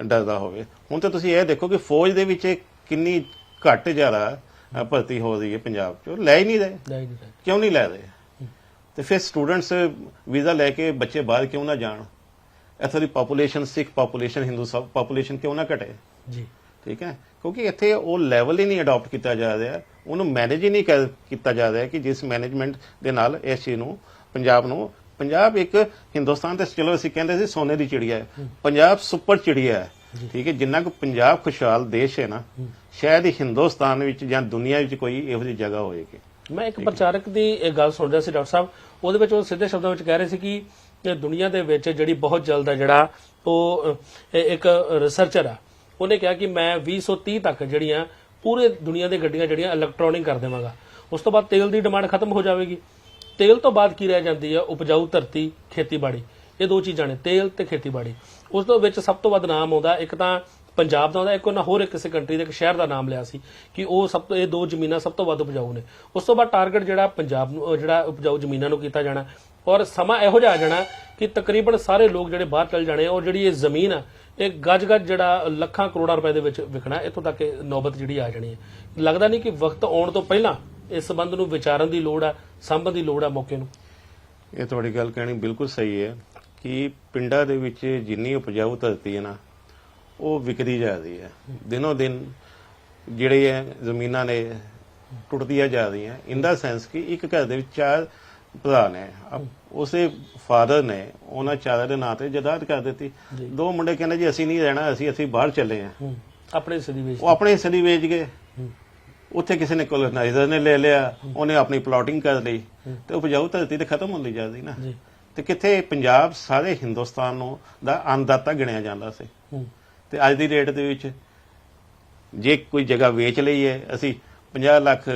ਡਰਦਾ ਹੋਵੇ। ਹੁਣ ਤਾਂ ਤੁਸੀਂ ਇਹ ਦੇਖੋ ਕਿ ਫੌਜ ਦੇ ਵਿੱਚ ਕਿੰਨੀ ਘੱਟ ਜ਼ਿਆਦਾ ਭਰਤੀ ਹੋ ਰਹੀ ਹੈ ਪੰਜਾਬ 'ਚ। ਲੈ ਹੀ ਨਹੀਂ ਰਹੇ। ਕਿਉਂ ਨਹੀਂ ਲੈ ਰਹੇ? ਤੇ ਫਿਰ ਸਟੂਡੈਂਟਸ ਵੀਜ਼ਾ ਲੈ ਕੇ ਬੱਚੇ ਬਾਹਰ ਕਿਉਂ ਨਾ ਜਾਣ? ਇੱਥੋਂ ਦੀ ਪਾਪੂਲੇਸ਼ਨ ਸਿੱਖ ਪਾਪੂਲੇਸ਼ਨ ਹਿੰਦੂ ਸਭ ਪਾਪੂਲੇਸ਼ਨ ਕਿਉਂ ਨਾ ਘਟੇ? ਜੀ। ਠੀਕ ਹੈ? ਕਿਉਂਕਿ ਇੱਥੇ ਉਹ ਲੈਵਲ ਹੀ ਨਹੀਂ ਅਡਾਪਟ ਕੀਤਾ ਜਾ ਰਿਹਾ। ਉਹਨੂੰ ਮੈਨੇਜ ਹੀ ਨਹੀਂ ਕੀਤਾ ਜਾ ਰਿਹਾ ਕਿ ਜਿਸ ਮੈਨੇਜਮੈਂਟ ਦੇ ਨਾਲ ਇਸ ਚੀਜ਼ ਨੂੰ ਪੰਜਾਬ ਨੂੰ ਪੰਜਾਬ ਇੱਕ ਹਿੰਦੁਸਤਾਨ ਤੇ ਚਲੋ ਅਸੀਂ ਕਹਿੰਦੇ ਸੀ ਸੋਨੇ ਦੀ ਚਿੜੀਆ ਹੈ। ਪੰਜਾਬ ਸੁਪਰ ਚਿੜੀਆ ਹੈ। ਠੀਕ ਹੈ ਜਿੰਨਾ ਕੁ ਪੰਜਾਬ ਖੁਸ਼ਹਾਲ ਦੇਸ਼ ਹੈ ਨਾ ਸ਼ਾਇਦ ਹੀ ਹਿੰਦੁਸਤਾਨ ਵਿੱਚ ਜਾਂ ਦੁਨੀਆ ਵਿੱਚ ਕੋਈ ਇਹੋ ਜਿਹੀ ਜਗ੍ਹਾ ਹੋਏਗੀ। ਮੈਂ ਇੱਕ ਪ੍ਰਚਾਰਕ ਦੀ ਇਹ ਗੱਲ ਸੁਣ ਰਿਹਾ ਸੀ ਡਾਕਟਰ ਸਾਹਿਬ ਉਹਦੇ ਵਿੱਚ ਉਹ ਸਿੱਧੇ ਸ਼ਬਦਾਂ ਵਿੱਚ ਕਹਿ ਰਹੇ ਸੀ ਕਿ ਦੁਨੀਆ ਦੇ ਵਿੱਚ ਜਿਹੜੀ ਬਹੁਤ ਜਲਦ ਹੈ ਜਿਹੜਾ ਉਹ ਇੱਕ ਰਿਸਰਚਰ ਆ ਉਹਨੇ ਕਿਹਾ ਕਿ ਮੈਂ 2030 ਤੱਕ ਜਿਹੜੀਆਂ ਪੂਰੇ ਦੁਨੀਆ ਦੇ ਗੱਡੀਆਂ ਜਿਹੜੀਆਂ ਇਲੈਕਟ੍ਰੋਨਿਕ ਕਰ ਦੇਵਾਂਗਾ। ਉਸ ਤੋਂ ਬਾਅਦ ਤੇਲ ਦੀ ਡਿਮਾਂਡ ਖਤਮ ਹੋ ਜਾਵੇਗੀ। ਤੇਲ ਤੋਂ ਬਾਅਦ ਕੀ ਰਹਿ ਜਾਂਦੀ ਹੈ ਉਪਜਾਊ ਧਰਤੀ, ਖੇਤੀਬਾੜੀ। ਇਹ ਦੋ ਚੀਜ਼ਾਂ ਨੇ, ਤੇਲ ਤੇ ਖੇਤੀਬਾੜੀ। ਉਸ ਤੋਂ ਵਿੱਚ ਸਭ ਤੋਂ ਵੱਧ ਨਾਮ ਆਉਂਦਾ, ਇੱਕ ਤਾਂ ਪੰਜਾਬ ਦਾ ਆਉਂਦਾ, ਇੱਕ ਉਹਨਾਂ ਹੋਰ ਇੱਕ ਕਿਸੇ ਕੰਟਰੀ ਦੇ ਇੱਕ ਸ਼ਹਿਰ ਦਾ ਨਾਮ ਲਿਆ ਸੀ ਕਿ ਉਹ ਸਭ ਤੋਂ, ਇਹ ਦੋ ਜ਼ਮੀਨਾਂ ਸਭ ਤੋਂ ਵੱਧ ਉਪਜਾਊ ਨੇ। ਉਸ ਤੋਂ ਬਾਅਦ ਟਾਰਗੇਟ ਜਿਹੜਾ ਪੰਜਾਬ ਨੂੰ ਜਿਹੜਾ ਉਪਜਾਊ ਜ਼ਮੀਨਾਂ ਨੂੰ ਕੀਤਾ ਜਾਣਾ। ਔਰ ਸਮਾਂ ਇਹੋ ਜਿਹਾ ਆ ਜਾਣਾ ਕਿ ਤਕਰੀਬਨ ਸਾਰੇ ਲੋਕ ਜਿਹੜੇ ਬਾਹਰ ਚਲ ਜਾਣੇ ਆ, ਔਰ ਜਿਹੜੀ ਇਹ ਜ਼ਮੀਨ ਆ ਇਹ ਗੱਜ-ਗੱਜ ਜਿਹੜਾ ਲੱਖਾਂ ਕਰੋੜਾਂ ਰੁਪਏ ਦੇ ਵਿੱਚ ਵਿਕਣਾ, ਇੱਥੋਂ ਤੱਕ ਨੌਬਤ ਜਿਹੜੀ ਆ ਜਾਣੀ ਹੈ। ਲੱਗਦਾ ਨਹੀਂ ਕਿ ਵਕਤ ਆਉਣ ਤੋਂ ਪਹਿਲਾਂ ਇਸ ਸੰਬੰਧ ਨੂੰ ਵਿਚਾਰਨ ਦੀ ਲੋੜ ਹੈ ਸੰਭਨ ਦੀ ਲੋੜ ਹੈ ਮੌਕੇ ਨੂੰ। ਇਹ ਤੁਹਾਡੀ ਗੱਲ ਕਹਿਣੀ ਬਿਲਕੁਲ ਸਹੀ ਹੈ ਕਿ ਪਿੰਡਾਂ ਦੇ ਵਿੱਚ ਜਿੰਨੀ ਉਪਜਾਊ ਧਰਤੀ ਹੈ ਨਾ, ਉਹ ਵਿਕਦੀ ਜਾ ਰਹੀ ਹੈ। ਦਿਨੋ ਦਿਨ ਜਿਹੜੇ ਹੈ ਜ਼ਮੀਨਾਂ ਨੇ, ਟੁੱਟਦੀਆਂ ਜਾ ਰਹੀਆਂ। ਇਨ ਦਾ ਸੈਂਸ ਕਿ ਇੱਕ ਘਰ ਦੇ ਵਿੱਚ ਚਾਰ ਭਰਾ ਨੇ। ਅਬ ਉਸੇ ਫਾਦਰ ਨੇ ਉਹਨਾਂ ਚਾਰਾਂ ਦੇ ਨਾਂ ਤੇ ਜਦਾਦ ਕਰ ਦਿੱਤੀ। ਦੋ ਮੁੰਡੇ ਕਹਿੰਦੇ ਜੀ ਅਸੀਂ ਨਹੀਂ ਰਹਿਣਾ ਅਸੀਂ ਅਸੀਂ ਬਾਹਰ ਚੱਲੇ ਆ ਹੂੰ ਆਪਣੇ ਸਦੀ ਵਿੱਚ ਉਹ ਆਪਣੇ ਹਿੱਸੇ ਦੀ ਵੇਚ ਗਏ। ਉੱਥੇ ਕਿਸੇ ਨੇ ਕੋਲੋਨਾਈਜ਼ਰ ਨੇ ਲੈ ਲਿਆ ਉਹਨੇ ਆਪਣੀ ਪਲਾਟਿੰਗ ਕਰ ਲਈ ਤੇ ਉਪਜਾਊ ਧਰਤੀ ਤੇ ਖਤਮ ਹੁੰਦੀ ਜਾਂਦੀ ਨਾ। ਜੀ। ਤੇ ਕਿੱਥੇ ਪੰਜਾਬ ਸਾਰੇ ਹਿੰਦੁਸਤਾਨ ਨੂੰ ਦਾ ਅੰਨਦਾਤਾ ਗਿਣਿਆ ਜਾਂਦਾ ਸੀ। ਹੂੰ। ਤੇ ਅੱਜ ਦੀ ਡੇਟ ਦੇ ਵਿੱਚ ਜੇ ਕੋਈ ਜਗ੍ਹਾ ਵੇਚ ਲਈ ਹੈ ਅਸੀਂ 50 ਲੱਖ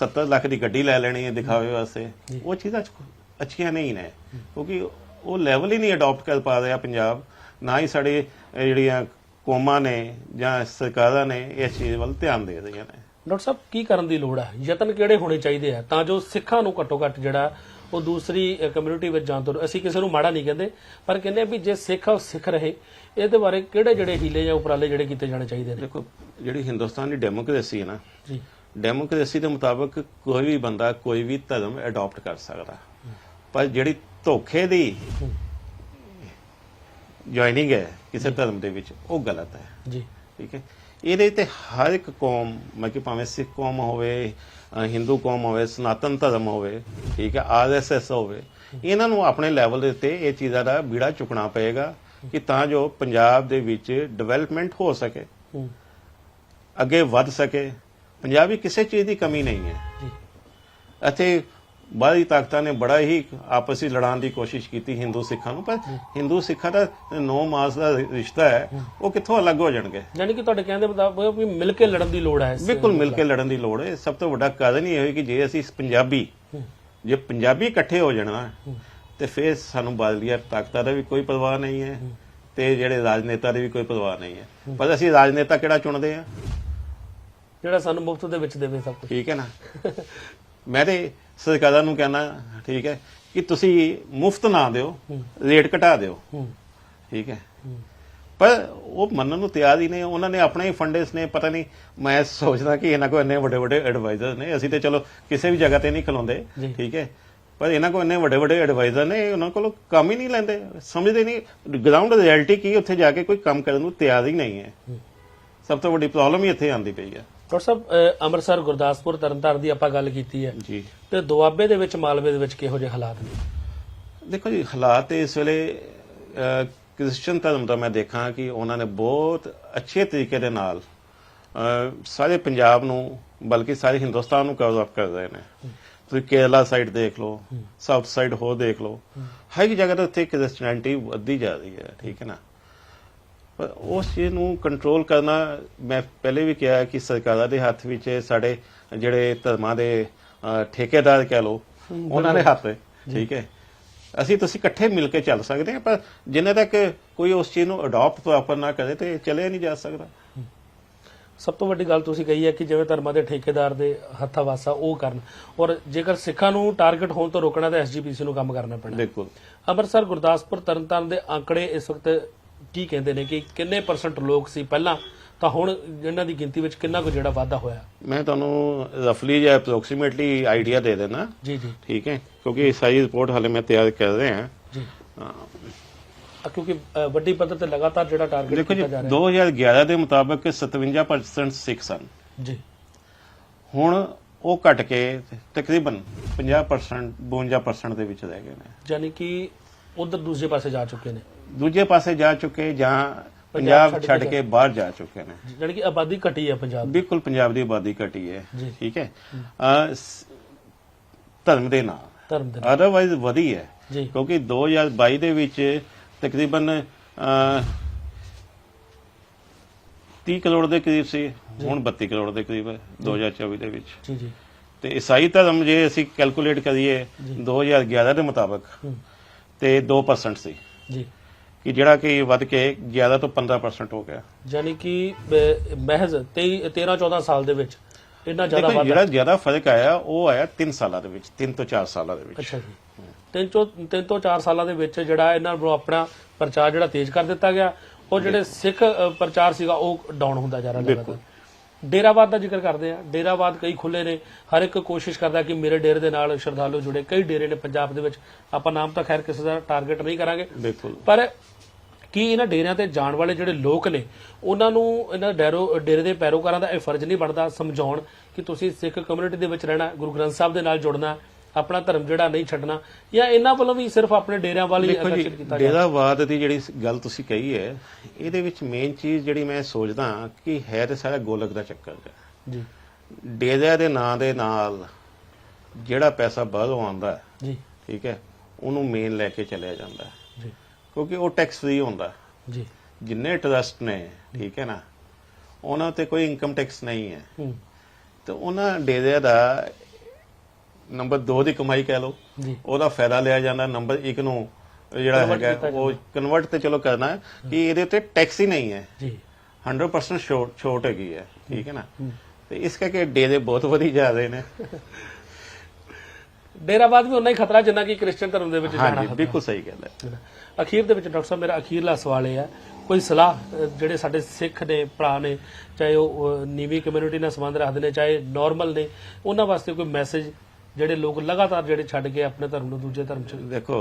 70 ਲੱਖ ਦੀ ਗੱਡੀ ਲੈ ਲੈਣੀ ਹੈ ਦਿਖਾਵੇ ਵਾਸਤੇ। ਉਹ ਚੀਜ਼ਾਂ ਅੱਛ- ਅੱਛੀਆਂ ਨਹੀਂ ਨੇ। ਕਿਉਂਕਿ ਉਹ ਲੈਵਲ ਹੀ ਨਹੀਂ ਅਡਾਪਟ ਕਰ ਪਾ ਰਿਹਾ ਪੰਜਾਬ। ਨਾ ਹੀ ਸਾਡੇ ਜਿਹੜੀਆਂ ਕੌਮਾਂ ਨੇ ਜਾਂ ਸਰਕਾਰਾਂ ਨੇ ਇਸ ਚੀਜ਼ ਵੱਲ ਧਿਆਨ ਦੇ ਰਹੀਆਂ ਨੇ। ਡਾਕਟਰ ਸਾਹਿਬ ਕੀ ਕਰਨ ਦੀ ਲੋੜ ਹੈ? ਯਤਨ ਕਿਹੜੇ ਹੋਣੇ ਚਾਹੀਦੇ ਆ? ਤਾਂ ਜੋ ਸਿੱਖਾਂ ਨੂੰ ਘੱਟੋ ਘੱਟ ਜਿਹੜਾ ਉਹ ਦੂਸਰੀ ਕਮਿਊਨਿਟੀ ਵਿੱਚ ਜਾਣ ਤੋਂ ਅਸੀਂ ਕਿਸੇ ਨੂੰ ਮਾੜਾ ਨਹੀਂ ਕਹਿੰਦੇ ਪਰ ਕਹਿੰਦੇ ਆ ਵੀ ਜੇ ਸਿੱਖ ਆ ਸਿੱਖ ਰਹੇ ਇਹਦੇ ਬਾਰੇ ਕਿਹੜੇ ਜਿਹੜੇ ਹੀਲੇ ਜਾਂ ਉਪਰਾਲੇ ਜਿਹੜੇ ਕੀਤੇ ਜਾਣੇ ਚਾਹੀਦੇ ਨੇ? ਦੇਖੋ ਜਿਹੜੀ ਹਿੰਦੁਸਤਾਨ ਦੀ ਡੈਮੋਕ੍ਰੇਸੀ ਹੈ ਨਾ ਜੀ। ਡੈਮੋਕ੍ਰੇਸੀ ਦੇ ਮੁਤਾਬਕ ਕੋਈ ਵੀ ਬੰਦਾ ਕੋਈ ਵੀ ਧਰਮ ਅਡਾਪਟ ਕਰ ਸਕਦਾ। ਪਰ ਜਿਹੜੀ ਧੋਖੇ ਦੀ ਜੁਆਇਨਿੰਗ ਹੈ ਕਿਸੇ ਧਰਮ ਦੇ ਵਿੱਚ ਉਹ ਗਲਤ ਹੈ। ਜੀ। ਠੀਕ ਹੈ? ਇਹਦੇ ਤੇ ਹਰ ਇੱਕ ਕੌਮ ਮੈਂ ਕਿ ਭਾਵੇਂ ਸਿੱਖ ਕੌਮ ਹੋਵੇ ਹਿੰਦੂ ਕੌਮ ਹੋਵੇ ਸਨਾਤਨ ਧਰਮ ਹੋਵੇ ਠੀਕ ਹੈ? ਆਰਐਸਐਸ ਹੋਵੇ ਇਹਨਾਂ ਨੂੰ ਆਪਣੇ ਲੈਵਲ ਦੇ ਉੱਤੇ ਇਹ ਚੀਜ਼ਾਂ ਦਾ ਬੀੜਾ ਚੁੱਕਣਾ ਪਏਗਾ ਕਿ ਤਾਂ ਜੋ ਪੰਜਾਬ ਦੇ ਵਿੱਚ ਡਿਵੈਲਪਮੈਂਟ ਹੋ ਸਕੇ ਅੱਗੇ ਵੱਧ ਸਕੇ ਪੰਜਾਬੀ ਕਿਸੇ ਚੀਜ਼ ਦੀ ਕਮੀ ਨਹੀਂ ਹੈ। ਜੀ। ਇੱਥੇ ਬਾਹਰੀ ਤਾਕਤਾਂ ਨੇ ਬੜਾ ਹੀ ਆਪਸੀ ਲੜਾਉਣ ਦੀ ਕੋਸ਼ਿਸ਼ ਕੀਤੀ ਹਿੰਦੂ ਸਿੱਖਾਂ ਨੂੰ ਪਰ ਹਿੰਦੂ ਸਿੱਖਾਂ ਦਾ ਨੌ ਮਾਸ ਦਾ ਰਿਸ਼ਤਾ ਹੈ ਉਹ ਕਿੱਥੋਂ ਅਲੱਗ ਹੋ ਜਾਣਗੇ? ਯਾਨੀ ਕਿ ਤੁਹਾਡੇ ਕਹਿੰਦੇ ਮੁਤਾਬਕ ਵੀ ਮਿਲ ਕੇ ਲੜਨ ਦੀ ਲੋੜ ਹੈ ਬਿਲਕੁਲ ਮਿਲ ਕੇ ਲੜਨ ਦੀ ਲੋੜ ਹੈ। ਸਭ ਤੋਂ ਵੱਡਾ ਕਾਰਨ ਹੀ ਇਹ ਹੋਈ ਕਿ ਜੇ ਅਸੀਂ ਪੰਜਾਬੀ ਜੇ ਪੰਜਾਬੀ ਇਕੱਠੇ ਹੋ ਜਾਣ ਤੇ ਫਿਰ ਸਾਨੂੰ ਬਾਦਲੀਆ ਤਾਕਤਾਂ ਦਾ ਵੀ ਕੋਈ ਪਰਵਾਹ ਨਹੀਂ ਹੈ ਤੇ ਜਿਹੜੇ ਰਾਜਨੇਤਾ ਦੀ ਵੀ ਕੋਈ ਪਰਵਾਹ ਨਹੀਂ ਹੈ। ਪਰ ਅਸੀਂ ਰਾਜਨੇਤਾ ਕਿਹੜਾ ਚੁਣਦੇ ਆ ਜਿਹੜਾ ਸਾਨੂੰ ਮੁਫਤ ਦੇ ਵਿੱਚ ਦੇਵੇ ਸਭ ਕੁਝ ਠੀਕ ਹੈ ਨਾ? ਮੈਂ ਤੇ ਸਰਕਾਰਾਂ ਨੂੰ ਕਹਿਣਾ ਠੀਕ ਹੈ ਕਿ ਤੁਸੀਂ ਮੁਫਤ ਨਾ ਦਿਓ ਰੇਟ ਘਟਾ ਦਿਓ। ਠੀਕ ਹੈ? ਪਰ ਉਹ ਮੰਨਣ ਨੂੰ ਤਿਆਰ ਹੀ ਨੇ ਉਹਨਾਂ ਨੇ ਆਪਣੇ ਹੀ ਫੰਡਸ ਨੇ ਪਤਾ ਨਹੀਂ ਮੈਂ ਸੋਚਦਾ ਕਿ ਇਹਨਾਂ ਕੋਲ ਇੰਨੇ ਵੱਡੇ ਵੱਡੇ ਐਡਵਾਈਜ਼ਰ ਨੇ ਅਸੀਂ ਤੇ ਚਲੋ ਕਿਸੇ ਵੀ ਜਗ੍ਹਾ ਤੇ ਨਹੀਂ ਖਲੋਂਦੇ। ਠੀਕ ਹੈ? ਪਰ ਇਹਨਾਂ ਕੋਲ ਇੰਨੇ ਵੱਡੇ ਵੱਡੇ ਐਡਵਾਈਜ਼ਰ ਨੇ ਉਹਨਾਂ ਕੋਲ ਕੰਮ ਹੀ ਨਹੀਂ ਲੈਂਦੇ। ਸਮਝਦੇ ਨਹੀਂ ਗਰਾਊਂਡ ਰਿਐਲਿਟੀ ਕੀ ਉੱਥੇ ਜਾ ਕੇ ਕੋਈ ਕੰਮ ਕਰਨ ਨੂੰ ਤਿਆਰ ਹੀ ਨਹੀਂ ਹੈ। ਸਭ ਤੋਂ ਵੱਡੀ ਪ੍ਰੋਬਲਮ ਹੀ ਇੱਥੇ ਆਂਦੀ ਪਈ ਹੈ। ਡਾਕਟਰ ਸਾਹਿਬ ਅੰਮ੍ਰਿਤਸਰ ਗੁਰਦਾਸਪੁਰ ਤਰਨਤਾਰਨ ਦੀ ਆਪਾਂ ਗੱਲ ਕੀਤੀ ਹੈ ਜੀ। ਤੇ ਦੁਆਬੇ ਦੇ ਵਿੱਚ ਮਾਲਵੇ ਦੇ ਵਿੱਚ ਕਿਹੋ ਜਿਹੇ ਹਾਲਾਤ ਨੇ? ਦੇਖੋ ਜੀ ਹਾਲਾਤ ਇਸ ਵੇਲੇ ਕ੍ਰਿਸਚੀਅਨ ਧਰਮ ਦਾ ਮੈਂ ਦੇਖਾਂ ਕਿ ਉਹਨਾਂ ਨੇ ਬਹੁਤ ਅੱਛੇ ਤਰੀਕੇ ਦੇ ਨਾਲ ਸਾਰੇ ਪੰਜਾਬ ਨੂੰ ਬਲਕਿ ਸਾਰੇ ਹਿੰਦੁਸਤਾਨ ਨੂੰ ਕਵਰ ਅਪ ਕਰ ਰਹੇ ਨੇ। ਤੁਸੀਂ ਕੇਰਲਾ ਸਾਈਡ ਦੇਖ ਲਓ ਸਾਊਥ ਸਾਈਡ ਹੋ ਦੇਖ ਲਓ। ਹਰ ਇੱਕ ਜਗ੍ਹਾ ਤੇ ਉੱਥੇ ਕ੍ਰਿਸਚੀਅਨਿਟੀ ਵੱਧਦੀ ਜਾ ਰਹੀ ਹੈ ਠੀਕ ਹੈ ਨਾ? ਪਰ ਉਸ ਚੀਜ਼ ਨੂੰ ਕੰਟਰੋਲ ਕਰਨਾ ਮੈਂ ਪਹਿਲੇ ਵੀ ਕਿਹਾ ਕਿ ਸਰਕਾਰਾਂ ਦੇ ਹੱਥ ਵਿੱਚ ਹੈ, ਸਾਡੇ ਜਿਹੜੇ ਧਰਮਾਂ ਦੇ ਠੇਕੇਦਾਰ ਕਹਿ ਲਓ ਉਹਨਾਂ ਦੇ ਹੱਥ ਠੀਕ ਹੈ। ਅਸੀਂ ਤੁਸੀਂ ਇਕੱਠੇ ਮਿਲ ਕੇ ਚੱਲ ਸਕਦੇ ਹਾਂ ਪਰ ਜਿੰਨੇ ਤੱਕ ਕੋਈ ਉਸ ਚੀਜ਼ ਨੂੰ ਅਡਾਪਟ ਪ੍ਰੋਪਰ ਨਾ ਕਰੇ ਤੇ ਚੱਲਿਆ ਨਹੀਂ ਜਾ ਸਕਦਾ। ਸਭ ਤੋਂ ਵੱਡੀ ਗੱਲ ਤੁਸੀਂ ਕਹੀ ਹੈ ਕਿ ਜਿਵੇਂ ਧਰਮਾਂ ਦੇ ਠੇਕੇਦਾਰ ਦੇ ਹੱਥਾਂ ਵਾਸਾ ਉਹ ਕਰਨ। ਔਰ ਜੇਕਰ ਸਿੱਖਾਂ ਨੂੰ ਟਾਰਗੇਟ ਹੋਣ ਤੋਂ ਰੋਕਣਾ ਤਾਂ ਐਸਜੀਪੀਸੀ ਨੂੰ ਕੰਮ ਕਰਨਾ ਪੈਣਾ ਬਿਲਕੁਲ। ਅੰਮ੍ਰਿਤਸਰ ਗੁਰਦਾਸਪੁਰ ਤਰਨਤਾਰਨ ਦੇ ਆંકੜੇ ਇਸ ਵਕਤ ਕੀ ਕਹਿੰਦੇ ਨੇ ਕਿ ਕਿੰਨੇ ਪਰਸੈਂਟ ਲੋਕ ਸੀ ਪਹਿਲਾਂ? ਤਾਂ ਹੁਣ ਇਹਨਾਂ ਦੀ ਗਿਣਤੀ ਵਿੱਚ ਕਿੰਨਾ ਕੁ ਜਿਹੜਾ ਵਾਧਾ ਹੋਇਆ? ਮੈਂ ਤੁਹਾਨੂੰ ਰਫਲੀ ਜਾਂ ਅਪਰੋਕਸੀਮੇਟਲੀ ਆਈਡੀਆ ਦੇ ਦੇਣਾ ਜੀ ਜੀ। ਠੀਕ ਹੈ? ਕਿਉਂਕਿ ਇਹ ਸਾਰੀ ਰਿਪੋਰਟ ਹਾਲੇ ਮੈਂ ਤਿਆਰ ਕਰ ਰਿਹਾ ਹਾਂ। ਜੀ। ਹਾਂ। ਕਿਉਂਕਿ ਵੱਡੀ ਪੱਧਰ ਤੇ ਲਗਾਤਾਰ ਜਿਹੜਾ ਟਾਰਗੇਟ ਕੀਤਾ ਜਾ ਰਿਹਾ 2011 ਦੇ ਮੁਤਾਬਕ 57% ਸਿੱਖ ਸਨ। ਜੀ। ਹੁਣ ਉਹ ਘਟ ਕੇ ਤਕਰੀਬਨ 50% 52% ਦੇ ਵਿੱਚ ਰਹਿ ਗਏ ਨੇ। ਯਾਨੀ ਕਿ ਉਧਰ ਦੂਸਰੇ ਪਾਸੇ ਜਾ ਚੁੱਕੇ ਨੇ। ਦੂਜੇ ਪਾਸੇ ਜਾ ਚੁੱਕੇ ਜਾਂ ਪੰਜਾਬ ਛੱਡ ਕੇ ਬਾਹਰ ਜਾ ਚੁੱਕੇ ਨੇ। ਯਾਨੀ ਕਿ ਆਬਾਦੀ ਘਟੀ ਹੈ ਪੰਜਾਬ ਦੀ। ਬਿਲਕੁਲ ਪੰਜਾਬ ਦੀ ਆਬਾਦੀ ਘਟੀ ਹੈ। ਠੀਕ ਹੈ? ਧਰਮ ਦੇ ਨਾਲ। ਧਰਮ ਦੇ ਨਾਲ। ਅਦਰਵਾਈਜ਼ ਵਧੀ ਹੈ। ਕਿਉਂਕਿ 2022 ਦੇ ਵਿੱਚ ਤਕਰੀਬਨ ਅਹ, 30 ਕਰੋੜ ਦੇ ਕਰੀਬ ਸੀ। ਹੁਣ 32 ਕਰੋੜ ਦੇ ਕਰੀਬ ਹੈ 2024 ਦੇ ਵਿੱਚ। ਜੀ ਜੀ। ਤੇ ਈਸਾਈ ਧਰਮ ਜੇ ਅਸੀਂ ਕੈਲਕੂਲੇਟ ਕਰੀਏ 2011 ਦੇ ਮੁਤਾਬਕ ਤੇ 2% ਸੀ। ਜੀ। ਕਿ ਜਿਹੜਾ ਕਿ ਵੱਧ ਕੇ 11 ਤੋਂ 15% ਹੋ ਗਿਆ। ਯਾਨੀ ਕਿ ਮਹਿਜ਼ 23 13 14 ਸਾਲ ਦੇ ਵਿੱਚ ਇੰਨਾ ਜ਼ਿਆਦਾ ਵਾਧਾ ਜਿਹੜਾ ਜ਼ਿਆਦਾ ਫ਼ਰਕ ਆਇਆ ਉਹ ਆਇਆ 3 ਸਾਲਾਂ ਦੇ ਵਿੱਚ 3 ਤੋਂ 4 ਸਾਲਾਂ ਦੇ ਵਿੱਚ। ਅੱਛਾ ਜੀ। ਤਿੰਨ ਤੋਂ ਤਿੰਨ ਤੋਂ 4 ਸਾਲਾਂ ਦੇ ਵਿੱਚ ਜਿਹੜਾ ਇਹਨਾਂ ਨੂੰ ਆਪਣਾ ਪ੍ਰਚਾਰ ਜਿਹੜਾ ਤੇਜ਼ ਕਰ ਦਿੱਤਾ ਗਿਆ ਉਹ ਜਿਹੜੇ ਸਿੱਖ ਪ੍ਰਚਾਰ ਸੀਗਾ ਉਹ ਡਾਊਨ ਹੁੰਦਾ ਜਾ ਰਿਹਾ ਲਗਾਤਾਰ। ਡੇਰਾਵਾਦ ਦਾ ਜ਼ਿਕਰ ਕਰਦੇ ਆ ਡੇਰਾਵਾਦ ਕਈ ਖੁੱਲੇ ਨੇ। ਹਰ ਇੱਕ ਕੋਸ਼ਿਸ਼ ਕਰਦਾ ਕਿ ਮੇਰੇ ਡੇਰੇ ਦੇ ਨਾਲ ਸ਼ਰਧਾਲੂ ਜੁੜੇ। ਕਈ ਡੇਰੇ ਨੇ ਪੰਜਾਬ ਦੇ ਵਿੱਚ। ਆਪਾਂ ਨਾਮ ਤਾਂ ਖੈਰ ਕਿਸੇ ਦਾ ਟਾਰਗੇਟ ਨਹੀਂ ਕਰਾਂਗੇ। ਬਿਲਕੁਲ ਪਰ ਕੀ ਇਹਨਾਂ ਡੇਰਿਆਂ ਤੇ ਜਾਣ ਵਾਲੇ ਜਿਹੜੇ ਲੋਕ ਨੇ ਉਹਨਾਂ ਨੂੰ ਇਹਨਾਂ ਡੈਰੋ ਡੇਰੇ ਦੇ ਪੈਰੋਕਾਰਾਂ ਦਾ ਇਹ ਫਰਜ਼ ਨਹੀਂ ਬਣਦਾ ਸਮਝਾਉਣ ਕਿ ਤੁਸੀਂ ਸਿੱਖ ਕਮਿਊਨਿਟੀ ਦੇ ਵਿੱਚ ਰਹਿਣਾ ਗੁਰੂ ਗ੍ਰੰਥ ਸਾਹਿਬ ਦੇ ਨਾਲ ਜੁੜਨਾ ਆਪਣਾ ਧਰਮ ਜਿਹੜਾ ਨਹੀਂ ਛੱਡਣਾ ਜਾਂ ਇਹਨਾਂ ਵੱਲੋਂ ਵੀ ਸਿਰਫ ਆਪਣੇ ਡੇਰਿਆਂ ਵੱਲ ਆਕਰਸ਼ਿਤ ਕੀਤਾ ਜਾਂਦਾ ਡੇਰਾਵਾਦ ਦੀ ਜਿਹੜੀ ਗੱਲ ਤੁਸੀਂ ਕਹੀ ਹੈ ਇਹਦੇ ਵਿੱਚ ਮੇਨ ਚੀਜ਼ ਜਿਹੜੀ ਮੈਂ ਸੋਚਦਾ ਕਿ ਹੈ ਤੇ ਸਾਰਾ ਗੋਲਕ ਦਾ ਚੱਕਰ ਹੈ। ਜੀ। ਡੇਰਿਆਂ ਦੇ ਨਾਂ ਦੇ ਨਾਲ ਜਿਹੜਾ ਪੈਸਾ ਬਾਹਰੋਂ ਆਉਂਦਾ ਜੀ। ਠੀਕ ਹੈ ਉਹਨੂੰ ਮੇਨ ਲੈ ਕੇ ਚਲਿਆ ਜਾਂਦਾ ਹੈ। ਕਿਉਂਕਿ ਉਹ ਟੈਕਸ ਫ੍ਰੀ ਹੁੰਦਾ। ਜੀ। ਜਿੰਨੇ ਟਰਸਟ ਨੇ ਠੀਕ ਹੈ ਨਾ ਉਹਨਾਂ ਤੇ ਕੋਈ ਇਨਕਮ ਟੈਕਸ ਨਹੀਂ ਹੈ। ਤੇ ਉਹਨਾਂ ਡੇਰਿਆਂ ਦਾ ਨੰਬਰ 2 ਦੀ ਕਮਾਈ ਕਹਿ ਲਓ। ਜੀ। ਉਹਦਾ ਫਾਇਦਾ ਲਿਆ ਜਾਂਦਾ ਨੰਬਰ 1 ਨੂੰ ਜਿਹੜਾ ਹੈਗਾ ਉਹ ਕਨਵਰਟ ਤੇ ਚਲੋ ਕਰਨਾ ਕਿ ਇਹਦੇ ਉੱਤੇ ਟੈਕਸ ਹੀ ਨਹੀਂ ਹੈ। ਜੀ। 100% ਛੋਟ ਛੋਟ ਹੈਗੀ ਹੈ ਠੀਕ ਹੈ ਨਾ। ਤੇ ਇਸ ਕਰਕੇ ਡੇਰੇ ਬਹੁਤ ਵਧੀ ਜਾ ਰਹੇ ਨੇ। ਡੇਰਾਵਾਦ ਵੀ ਉਨਾ ਹੀ ਖਤਰਾ ਜਿੰਨਾ ਕਿ ਕ੍ਰਿਸਚੀਅਨ ਧਰਮ ਦੇ ਵਿੱਚ ਜਾਣਾ ਹਾਂਜੀ ਖਤਰਾ ਬਿਲਕੁਲ ਸਹੀ ਗੱਲ ਹੈ। ਅਖੀਰ ਦੇ ਵਿੱਚ ਡਾਕਟਰ ਸਾਹਿਬ ਮੇਰਾ ਅਖੀਰਲਾ ਸਵਾਲ ਇਹ ਹੈ ਕੋਈ ਸਲਾਹ ਅਹ, ਜਿਹੜੇ ਸਾਡੇ ਸਿੱਖ ਨੇ ਭਰਾ ਨੇ ਚਾਹੇ ਉਹ ਅਹ, ਨੀਵੀਂ ਕਮਿਊਨਿਟੀ ਨਾਲ ਸੰਬੰਧ ਰੱਖਦੇ ਨੇ ਚਾਹੇ ਨਾਰਮਲ ਨੇ ਉਹਨਾਂ ਵਾਸਤੇ ਕੋਈ ਮੈਸੇਜ ਜਿਹੜੇ ਲੋਕ ਲਗਾਤਾਰ ਜਿਹੜੇ ਛੱਡ ਕੇ ਆਪਣੇ ਧਰਮ ਨੂੰ ਦੂਜੇ ਧਰਮ ਚ ਦੇਖੋ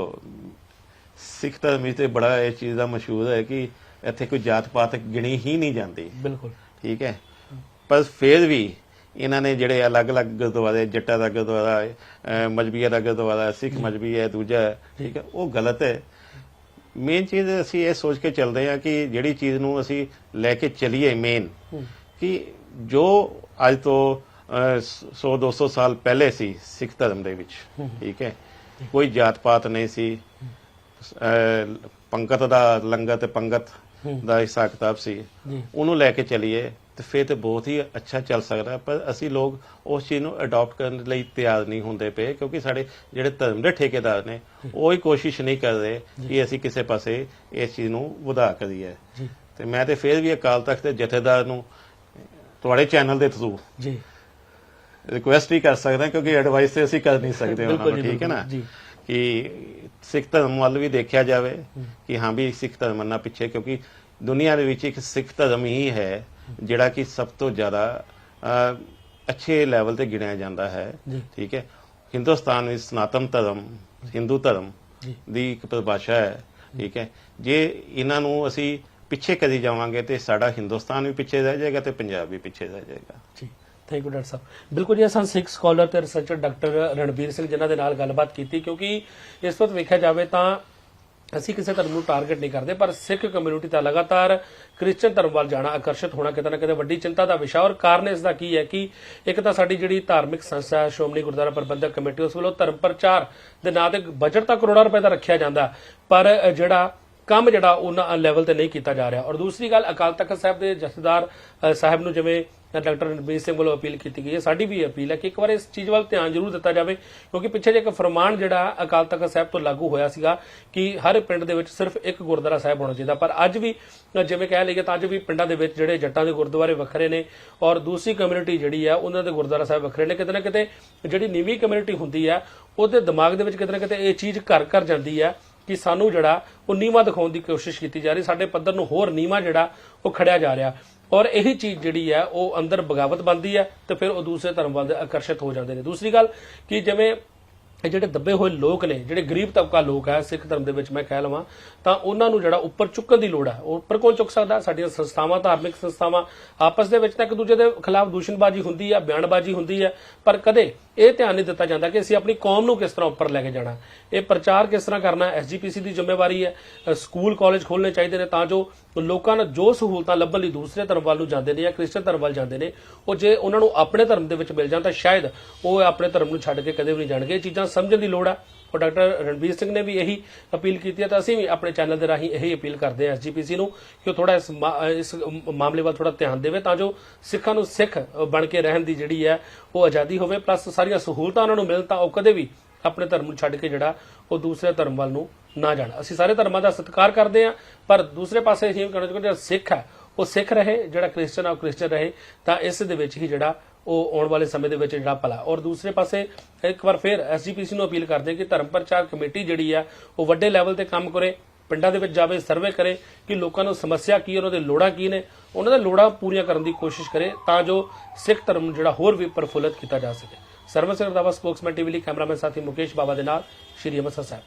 ਸਿੱਖ ਧਰਮ ਵਿੱਚ ਤੇ ਬੜਾ ਇਹ ਚੀਜ਼ ਦਾ ਮਸ਼ਹੂਰ ਹੈ ਕਿ ਇੱਥੇ ਕੋਈ ਜਾਤ ਪਾਤ ਗਿਣੀ ਹੀ ਨਹੀਂ ਜਾਂਦੀ। ਬਿਲਕੁਲ। ਠੀਕ ਹੈ। ਪਰ ਫਿਰ ਵੀ ਇਹਨਾਂ ਨੇ ਜਿਹੜੇ ਅਲੱਗ-ਅਲੱਗ ਗੁਰਦੁਆਰੇ ਜੱਟਾਂ ਦਾ ਗੁਰਦੁਆਰਾ ਮਜਬੀਆ ਦਾ ਗੁਰਦੁਆਰਾ ਸਿੱਖ ਮਜਬੀ ਹੈ ਦੂਜਾ ਹੈ, ਠੀਕ ਹੈ ਉਹ ਗਲਤ ਹੈ। ਮੇਨ ਚੀਜ਼ ਅਸੀਂ ਇਹ ਸੋਚ ਕੇ ਚੱਲਦੇ ਹਾਂ ਕਿ ਜਿਹੜੀ ਚੀਜ਼ ਨੂੰ ਅਸੀਂ ਲੈ ਕੇ ਚੱਲੀਏ ਮੇਨ। ਕਿ ਜੋ ਅੱਜ ਤੋਂ 100 200 ਸਾਲ ਪਹਿਲੇ ਸੀ ਸਿੱਖ ਧਰਮ ਦੇ ਵਿੱਚ ਠੀਕ ਹੈ ਕੋਈ ਜਾਤ ਪਾਤ ਨਹੀਂ ਸੀ। ਪੰਗਤ ਦਾ ਲੰਗਰ ਤੇ ਪੰਗਤ ਦਾ ਹਿਸਾਬ ਕਿਤਾਬ ਸੀ ਉਹਨੂੰ ਲੈ ਕੇ ਚੱਲੀਏ। ਤੇ ਫਿਰ ਤੇ ਬਹੁਤ ਹੀ ਅੱਛਾ ਚੱਲ ਸਕਦਾ। ਪਰ ਅਸੀਂ ਲੋਕ ਉਸ ਚੀਜ਼ ਨੂੰ ਅਡਾਪਟ ਕਰਨ ਲਈ ਤਿਆਰ ਨਹੀਂ ਹੁੰਦੇ ਪਏ ਕਿਉਂਕਿ ਸਾਡੇ ਜਿਹੜੇ ਧਰਮ ਦੇ ਠੇਕੇਦਾਰ ਨੇ ਉਹ ਹੀ ਕੋਸ਼ਿਸ਼ ਨਹੀਂ ਕਰ ਰਹੇ ਕਿ ਅਸੀਂ ਕਿਸੇ ਪਾਸੇ ਇਸ ਚੀਜ਼ ਨੂੰ ਵਧਾ ਕਰੀਏ। ਜੀ। ਤੇ ਮੈਂ ਤੇ ਫਿਰ ਵੀ ਅਕਾਲ ਤਖਤ ਦੇ ਜਥੇਦਾਰ ਨੂੰ ਤੁਹਾਡੇ ਚੈਨਲ ਦੇ ਥਰੂ ਜੀ। ਰਿਕੁਐਸਟ ਹੀ ਕਰ ਸਕਦਾ ਕਿਉਂਕਿ ਐਡਵਾਈਸ ਤੇ ਅਸੀਂ ਕਰ ਨਹੀਂ ਸਕਦੇ ਉਹਨਾਂ ਨੂੰ ਠੀਕ ਹੈ ਨਾ। ਕਿ ਸਿੱਖ ਧਰਮ ਵੱਲ ਵੀ ਦੇਖਿਆ ਜਾਵੇ ਕਿ ਹਾਂ ਵੀ ਸਿੱਖ ਧਰਮ ਨਾ ਪਿੱਛੇ ਕਿਉਂਕਿ ਦੁਨੀਆ ਦੇ ਵਿੱਚ ਇੱਕ ਸਿੱਖ ਧਰਮ ਹੀ ਹੈ। ਜਿਹੜਾ ਕਿ ਸਭ ਤੋਂ ਜ਼ਿਆਦਾ ਅੱਛੇ ਲੈਵਲ ਤੇ ਗਿਣਿਆ ਜਾਂਦਾ ਹੈ। ਠੀਕ ਹੈ? ਹਿੰਦੁਸਤਾਨ ਵਿੱਚ ਸਨਾਤਨ ਧਰਮ ਹਿੰਦੂ ਧਰਮ। ਦੀ ਇੱਕ ਪਰਿਭਾਸ਼ਾ ਹੈ। ਠੀਕ ਹੈ? ਜੇ ਇਹਨਾਂ ਨੂੰ ਅਸੀਂ ਪਿੱਛੇ ਕਰੀ ਜਾਵਾਂਗੇ ਤੇ ਸਾਡਾ ਹਿੰਦੁਸਤਾਨ ਵੀ ਪਿੱਛੇ ਰਹਿ ਜਾਏਗਾ ਤੇ ਪੰਜਾਬ ਵੀ ਪਿੱਛੇ ਰਹਿ ਜਾਏਗਾ। ਜੀ। Thank you doctor sahib. ਬਿਲਕੁਲ ਜੀ ਅਸਾਂ ਸਿੱਖ ਸਕਾਲਰ ਤੇ ਰਿਸਰਚਰ ਡਾਕਟਰ ਰਣਬੀਰ ਸਿੰਘ ਜਿਨ੍ਹਾਂ ਦੇ ਨਾਲ ਗੱਲਬਾਤ ਕੀਤੀ ਕਿਉਂਕਿ ਇਸ ਵਕਤ ਵੇਖਿਆ ਜਾਵੇ ਤਾਂ ਅਸੀਂ ਕਿਸੇ ਧਰਮ ਨੂੰ ਟਾਰਗੇਟ ਨਹੀਂ ਕਰਦੇ ਪਰ ਸਿੱਖ ਕਮਿਊਨਿਟੀ ਦਾ ਲਗਾਤਾਰ ਕ੍ਰਿਸਚੀਅਨ ਧਰਮ ਵੱਲ ਜਾਣਾ ਆਕਰਸ਼ਿਤ ਹੋਣਾ ਕਿਤੇ ਨਾ ਕਿਤੇ ਵੱਡੀ ਚਿੰਤਾ ਦਾ ਵਿਸ਼ਾ ਔਰ ਕਾਰਨ ਇਸ ਦਾ ਕੀ ਹੈ ਕਿ ਇੱਕ ਤਾਂ ਸਾਡੀ ਜਿਹੜੀ ਧਾਰਮਿਕ ਸੰਸਥਾ ਹੈ, ਸ਼੍ਰੋਮਣੀ ਗੁਰਦੁਆਰਾ ਪ੍ਰਬੰਧਕ ਕਮੇਟੀ, ਉਸ ਵੱਲੋਂ ਧਰਮ ਪ੍ਰਚਾਰ ਦੇ ਨਾਂ ਤੇ ਬਜਟ ਤਾਂ ਕਰੋੜਾਂ ਰੁਪਏ ਦਾ ਰੱਖਿਆ ਜਾਂਦਾ ਪਰ ਜਿਹੜਾ ਕੰਮ ਜਿਹੜਾ ਉਹਨਾਂ ਲੈਵਲ ਤੇ ਨਹੀਂ ਕੀਤਾ ਜਾ ਰਿਹਾ। ਔਰ ਦੂਸਰੀ ਗੱਲ ਅਕਾਲ ਤਖਤ ਸਾਹਿਬ ਦੇ ਜਥੇਦਾਰ ਸਾਹਿਬ ਨੂੰ ਜਿਵੇਂ ਜਾਂ ਡਾਕਟਰ ਰਣਬੀਰ ਸਿੰਘ ਵੱਲੋਂ ਅਪੀਲ ਕੀਤੀ ਗਈ ਹੈ। ਸਾਡੀ ਵੀ ਅਪੀਲ ਹੈ ਕਿ ਇੱਕ ਵਾਰ ਇਸ ਚੀਜ਼ ਵੱਲ ਧਿਆਨ ਜ਼ਰੂਰ ਦਿੱਤਾ ਜਾਵੇ, ਕਿਉਂਕਿ ਪਿੱਛੇ ਜੇ ਇੱਕ ਫਰਮਾਨ ਜਿਹੜਾ ਅਕਾਲ ਤਖਤ ਸਾਹਿਬ ਤੋਂ ਲਾਗੂ ਹੋਇਆ ਸੀਗਾ ਕਿ ਹਰ ਪਿੰਡ ਦੇ ਵਿੱਚ ਸਿਰਫ ਇੱਕ ਗੁਰਦੁਆਰਾ ਸਾਹਿਬ ਹੋਣਾ ਚਾਹੀਦਾ। ਪਰ ਅੱਜ ਵੀ, ਜਿਵੇਂ ਕਹਿ ਲਈਏ ਤਾਂ ਅੱਜ ਵੀ ਪਿੰਡਾਂ ਦੇ ਵਿੱਚ ਜਿਹੜੇ ਜੱਟਾਂ ਦੇ ਗੁਰਦੁਆਰੇ ਵੱਖਰੇ ਨੇ ਔਰ ਦੂਸਰੀ ਕਮਿਊਨਿਟੀ ਜਿਹੜੀ ਆ ਉਹਨਾਂ ਦੇ ਗੁਰਦੁਆਰਾ ਸਾਹਿਬ ਵੱਖਰੇ ਨੇ। ਕਿਤੇ ਨਾ ਕਿਤੇ ਜਿਹੜੀ ਨੀਵੀਂ ਕਮਿਊਨਿਟੀ ਹੁੰਦੀ ਆ ਉਹਦੇ ਦਿਮਾਗ ਦੇ ਵਿੱਚ ਕਿਤੇ ਨਾ ਕਿਤੇ ਇਹ ਚੀਜ਼ ਘਰ ਘਰ ਜਾਂਦੀ ਆ ਕਿ ਸਾਨੂੰ ਜਿਹੜਾ ਉਹ ਨੀਵਾ ਦਿਖਾਉਣ ਦੀ ਕੋਸ਼ਿਸ਼ ਕੀਤੀ ਜਾ ਰਹੀ। ਸਾਡੇ ਪੱਧਰ ਨੂੰ ਹੋਰ ਨੀਵਾ ਜਿਹੜਾ ਉਹ ਖੜਿਆ ਜਾ ਰਿਹਾ। ਔਰ ਇਹੀ ਚੀਜ਼ ਜਿਹੜੀ ਹੈ, ਉਹ ਅੰਦਰ ਬਗਾਵਤ ਬਣਦੀ ਹੈ ਤੇ ਫਿਰ ਉਹ ਦੂਸਰੇ ਧਰਮ ਵੱਲ ਆਕਰਸ਼ਿਤ ਹੋ ਜਾਂਦੇ ਨੇ। ਦੂਸਰੀ ਗੱਲ ਕਿ ਜਿਵੇਂ ਇਹ ਜਿਹੜੇ ਦੱਬੇ ਹੋਏ ਲੋਕ ਨੇ, ਜਿਹੜੇ ਗਰੀਬ ਤਬਕਾ ਲੋਕ ਹੈ, ਸਿੱਖ ਧਰਮ ਦੇ ਵਿੱਚ ਮੈਂ ਕਹਿ ਲਵਾਂ, ਤਾਂ ਉਹਨਾਂ ਨੂੰ ਜਿਹੜਾ ਉੱਪਰ ਚੁੱਕਣ ਦੀ ਲੋੜ ਹੈ, ਉਹ ਉੱਪਰ ਕੌਣ ਚੁੱਕ ਸਕਦਾ? ਸਾਡੀਆਂ ਸੰਸਥਾਵਾਂ, ਧਾਰਮਿਕ ਸੰਸਥਾਵਾਂ, ਆਪਸ ਦੇ ਵਿੱਚ ਤਾਂ ਇੱਕ ਦੂਜੇ ਦੇ ਖਿਲਾਫ ਦੂਸ਼ਣਬਾਜ਼ੀ ਹੁੰਦੀ ਹੈ, ਬਿਆਨਬਾਜ਼ੀ ਹੁੰਦੀ ਹੈ, ਪਰ ਕਦੇ ਇਹ ਧਿਆਨ ਨਹੀਂ ਦਿੱਤਾ ਜਾਂਦਾ ਕਿ ਅਸੀਂ ਆਪਣੀ ਕੌਮ ਨੂੰ ਕਿਸ ਤਰ੍ਹਾਂ ਉੱਪਰ ਲੈ ਕੇ ਜਾਣਾ। ਇਹ ਪ੍ਰਚਾਰ ਕਿਸ ਤਰ੍ਹਾਂ ਕਰਨਾ ਐਸਜੀਪੀਸੀ ਦੀ ਜ਼ਿੰਮੇਵਾਰੀ ਹੈ ਸਕੂਲ, ਕਾਲਜ ਖੋਲਣੇ ਚਾਹੀਦੇ ਨੇ ਤਾਂ ਜੋ ਲੋਕਾਂ ਨੂੰ ਜੋ ਸਹੂਲਤਾਂ ਲੱਭਣ ਲਈ ਦੂਸਰੇ ਧਰਮ ਵੱਲ ਨੂੰ ਜਾਂਦੇ ਨੇ ਜਾਂ ਕ੍ਰਿਸਚਨ ਧਰਮ ਵੱਲ ਜਾਂਦੇ ਨੇ, ਉਹ ਜੇ ਉਹਨਾਂ ਨੂੰ ਆਪਣੇ ਧਰਮ ਦੇ ਵਿੱਚ ਮਿਲ ਜਾਣ ਤਾਂ ਸ਼ਾਇਦ ਉਹ ਆਪਣੇ ਧਰਮ ਨੂੰ ਛੱਡ ਕੇ ਕਦੇ ਵੀ ਨਹੀਂ ਜਾਣਗੇ। ਇਹ ਚੀਜ਼ਾਂ ਸਮਝਣ ਦੀ ਲੋੜ ਹੈ ਔਰ ਡਾਕਟਰ ਰਣਬੀਰ ਸਿੰਘ ਨੇ ਵੀ ਇਹੀ ਅਪੀਲ ਕੀਤੀ ਹੈ ਤਾਂ ਅਸੀਂ ਵੀ ਆਪਣੇ ਚੈਨਲ ਦੇ ਰਾਹੀਂ ਇਹੀ ਅਪੀਲ ਕਰਦੇ ਹਾਂ ਐਸਜੀਪੀਸੀ ਨੂੰ ਕਿ ਉਹ ਥੋੜਾ ਇਸ ਇਸ ਮਾਮਲੇ ਵੱਲ ਥੋੜਾ ਧਿਆਨ ਦੇਵੇ ਤਾਂ ਜੋ ਸਿੱਖਾਂ ਨੂੰ ਸਿੱਖ ਬਣ ਕੇ ਰਹਿਣ ਦੀ ਜਿਹੜੀ ਹੈ ਉਹ ਆਜ਼ਾਦੀ ਹੋਵੇ ਪਲੱਸ ਸਾਰੀਆਂ ਸਹੂਲਤਾਂ ਉਹਨਾਂ ਨੂੰ ਮਿਲਣ ਤਾਂ ਉਹ ਕਦੇ ਵੀ ਆਪਣੇ ਧਰਮ ਨੂੰ ਛੱਡ ਕੇ ਜਿਹੜਾ ਉਹ ਦੂਸਰੇ ਧਰਮ ਵੱਲ ਨੂੰ ਨਾ ਜਾਣ। ਅਸੀਂ ਸਾਰੇ ਧਰਮਾਂ ਦਾ ਸਤਿਕਾਰ ਕਰਦੇ ਹਾਂ, ਪਰ ਦੂਸਰੇ ਪਾਸੇ ਅਸੀਂ ਕਹਿਣਾ ਚਾਹੁੰਦੇ ਹਾਂ ਜਿਹੜਾ ਸਿੱਖ ਹੈ, ਉਹ ਸਿੱਖ ਰਹੇ, ਜਿਹੜਾ ਕ੍ਰਿਸਚਨ ਆ ਉਹ ਕ੍ਰਿਸਚਨ ਰਹੇ ਤਾਂ ਇਸ ਦੇ ਵਿੱਚ ਹੀ ਜਿਹੜਾ ਉਹ ਆਉਣ ਵਾਲੇ ਸਮੇਂ ਦੇ ਵਿੱਚ ਜਿਹੜਾ ਭਲਾ। ਔਰ ਦੂਸਰੇ ਪਾਸੇ ਇੱਕ ਵਾਰ ਫਿਰ ਐਸਜੀਪੀਸੀ ਨੂੰ ਅਪੀਲ ਕਰਦੇ ਕਿ ਧਰਮ ਪ੍ਰਚਾਰ ਕਮੇਟੀ ਜਿਹੜੀ ਆ, ਉਹ ਵੱਡੇ ਲੈਵਲ ਤੇ ਕੰਮ ਕਰੇ, ਪਿੰਡਾਂ ਦੇ ਵਿੱਚ ਜਾਵੇ ਸਰਵੇ ਕਰੇ ਕਿ ਲੋਕਾਂ ਨੂੰ ਸਮੱਸਿਆ ਕੀ ਉਹਨਾਂ ਦੇ ਲੋੜਾਂ ਕੀ ਨੇ, ਉਹਨਾਂ ਦੇ ਲੋੜਾਂ ਪੂਰੀਆਂ ਕਰਨ ਦੀ ਕੋਸ਼ਿਸ਼ ਕਰੇ ਤਾਂ ਜੋ ਸਿੱਖ ਧਰਮ ਨੂੰ ਜਿਹੜਾ ਹੋਰ ਵੀ ਪ੍ਰਫੁੱਲਤ ਕੀਤਾ ਜਾ ਸਕੇ। ਸਰਵਨ ਸਿੰਘ ਰੰਧਾਵਾ ਸਪੋਕਸਮੈਨ ਟੀਵੀ ਲਈ ਕੈਮਰਾਮੈਨ ਸਾਥੀ ਮੁਕੇਸ਼ ਬਾਬਾ ਦੇ ਨਾਲ, ਸ਼੍ਰੀ ਅੰਮ੍ਰਿਤਸਰ ਸਾਹਿਬ।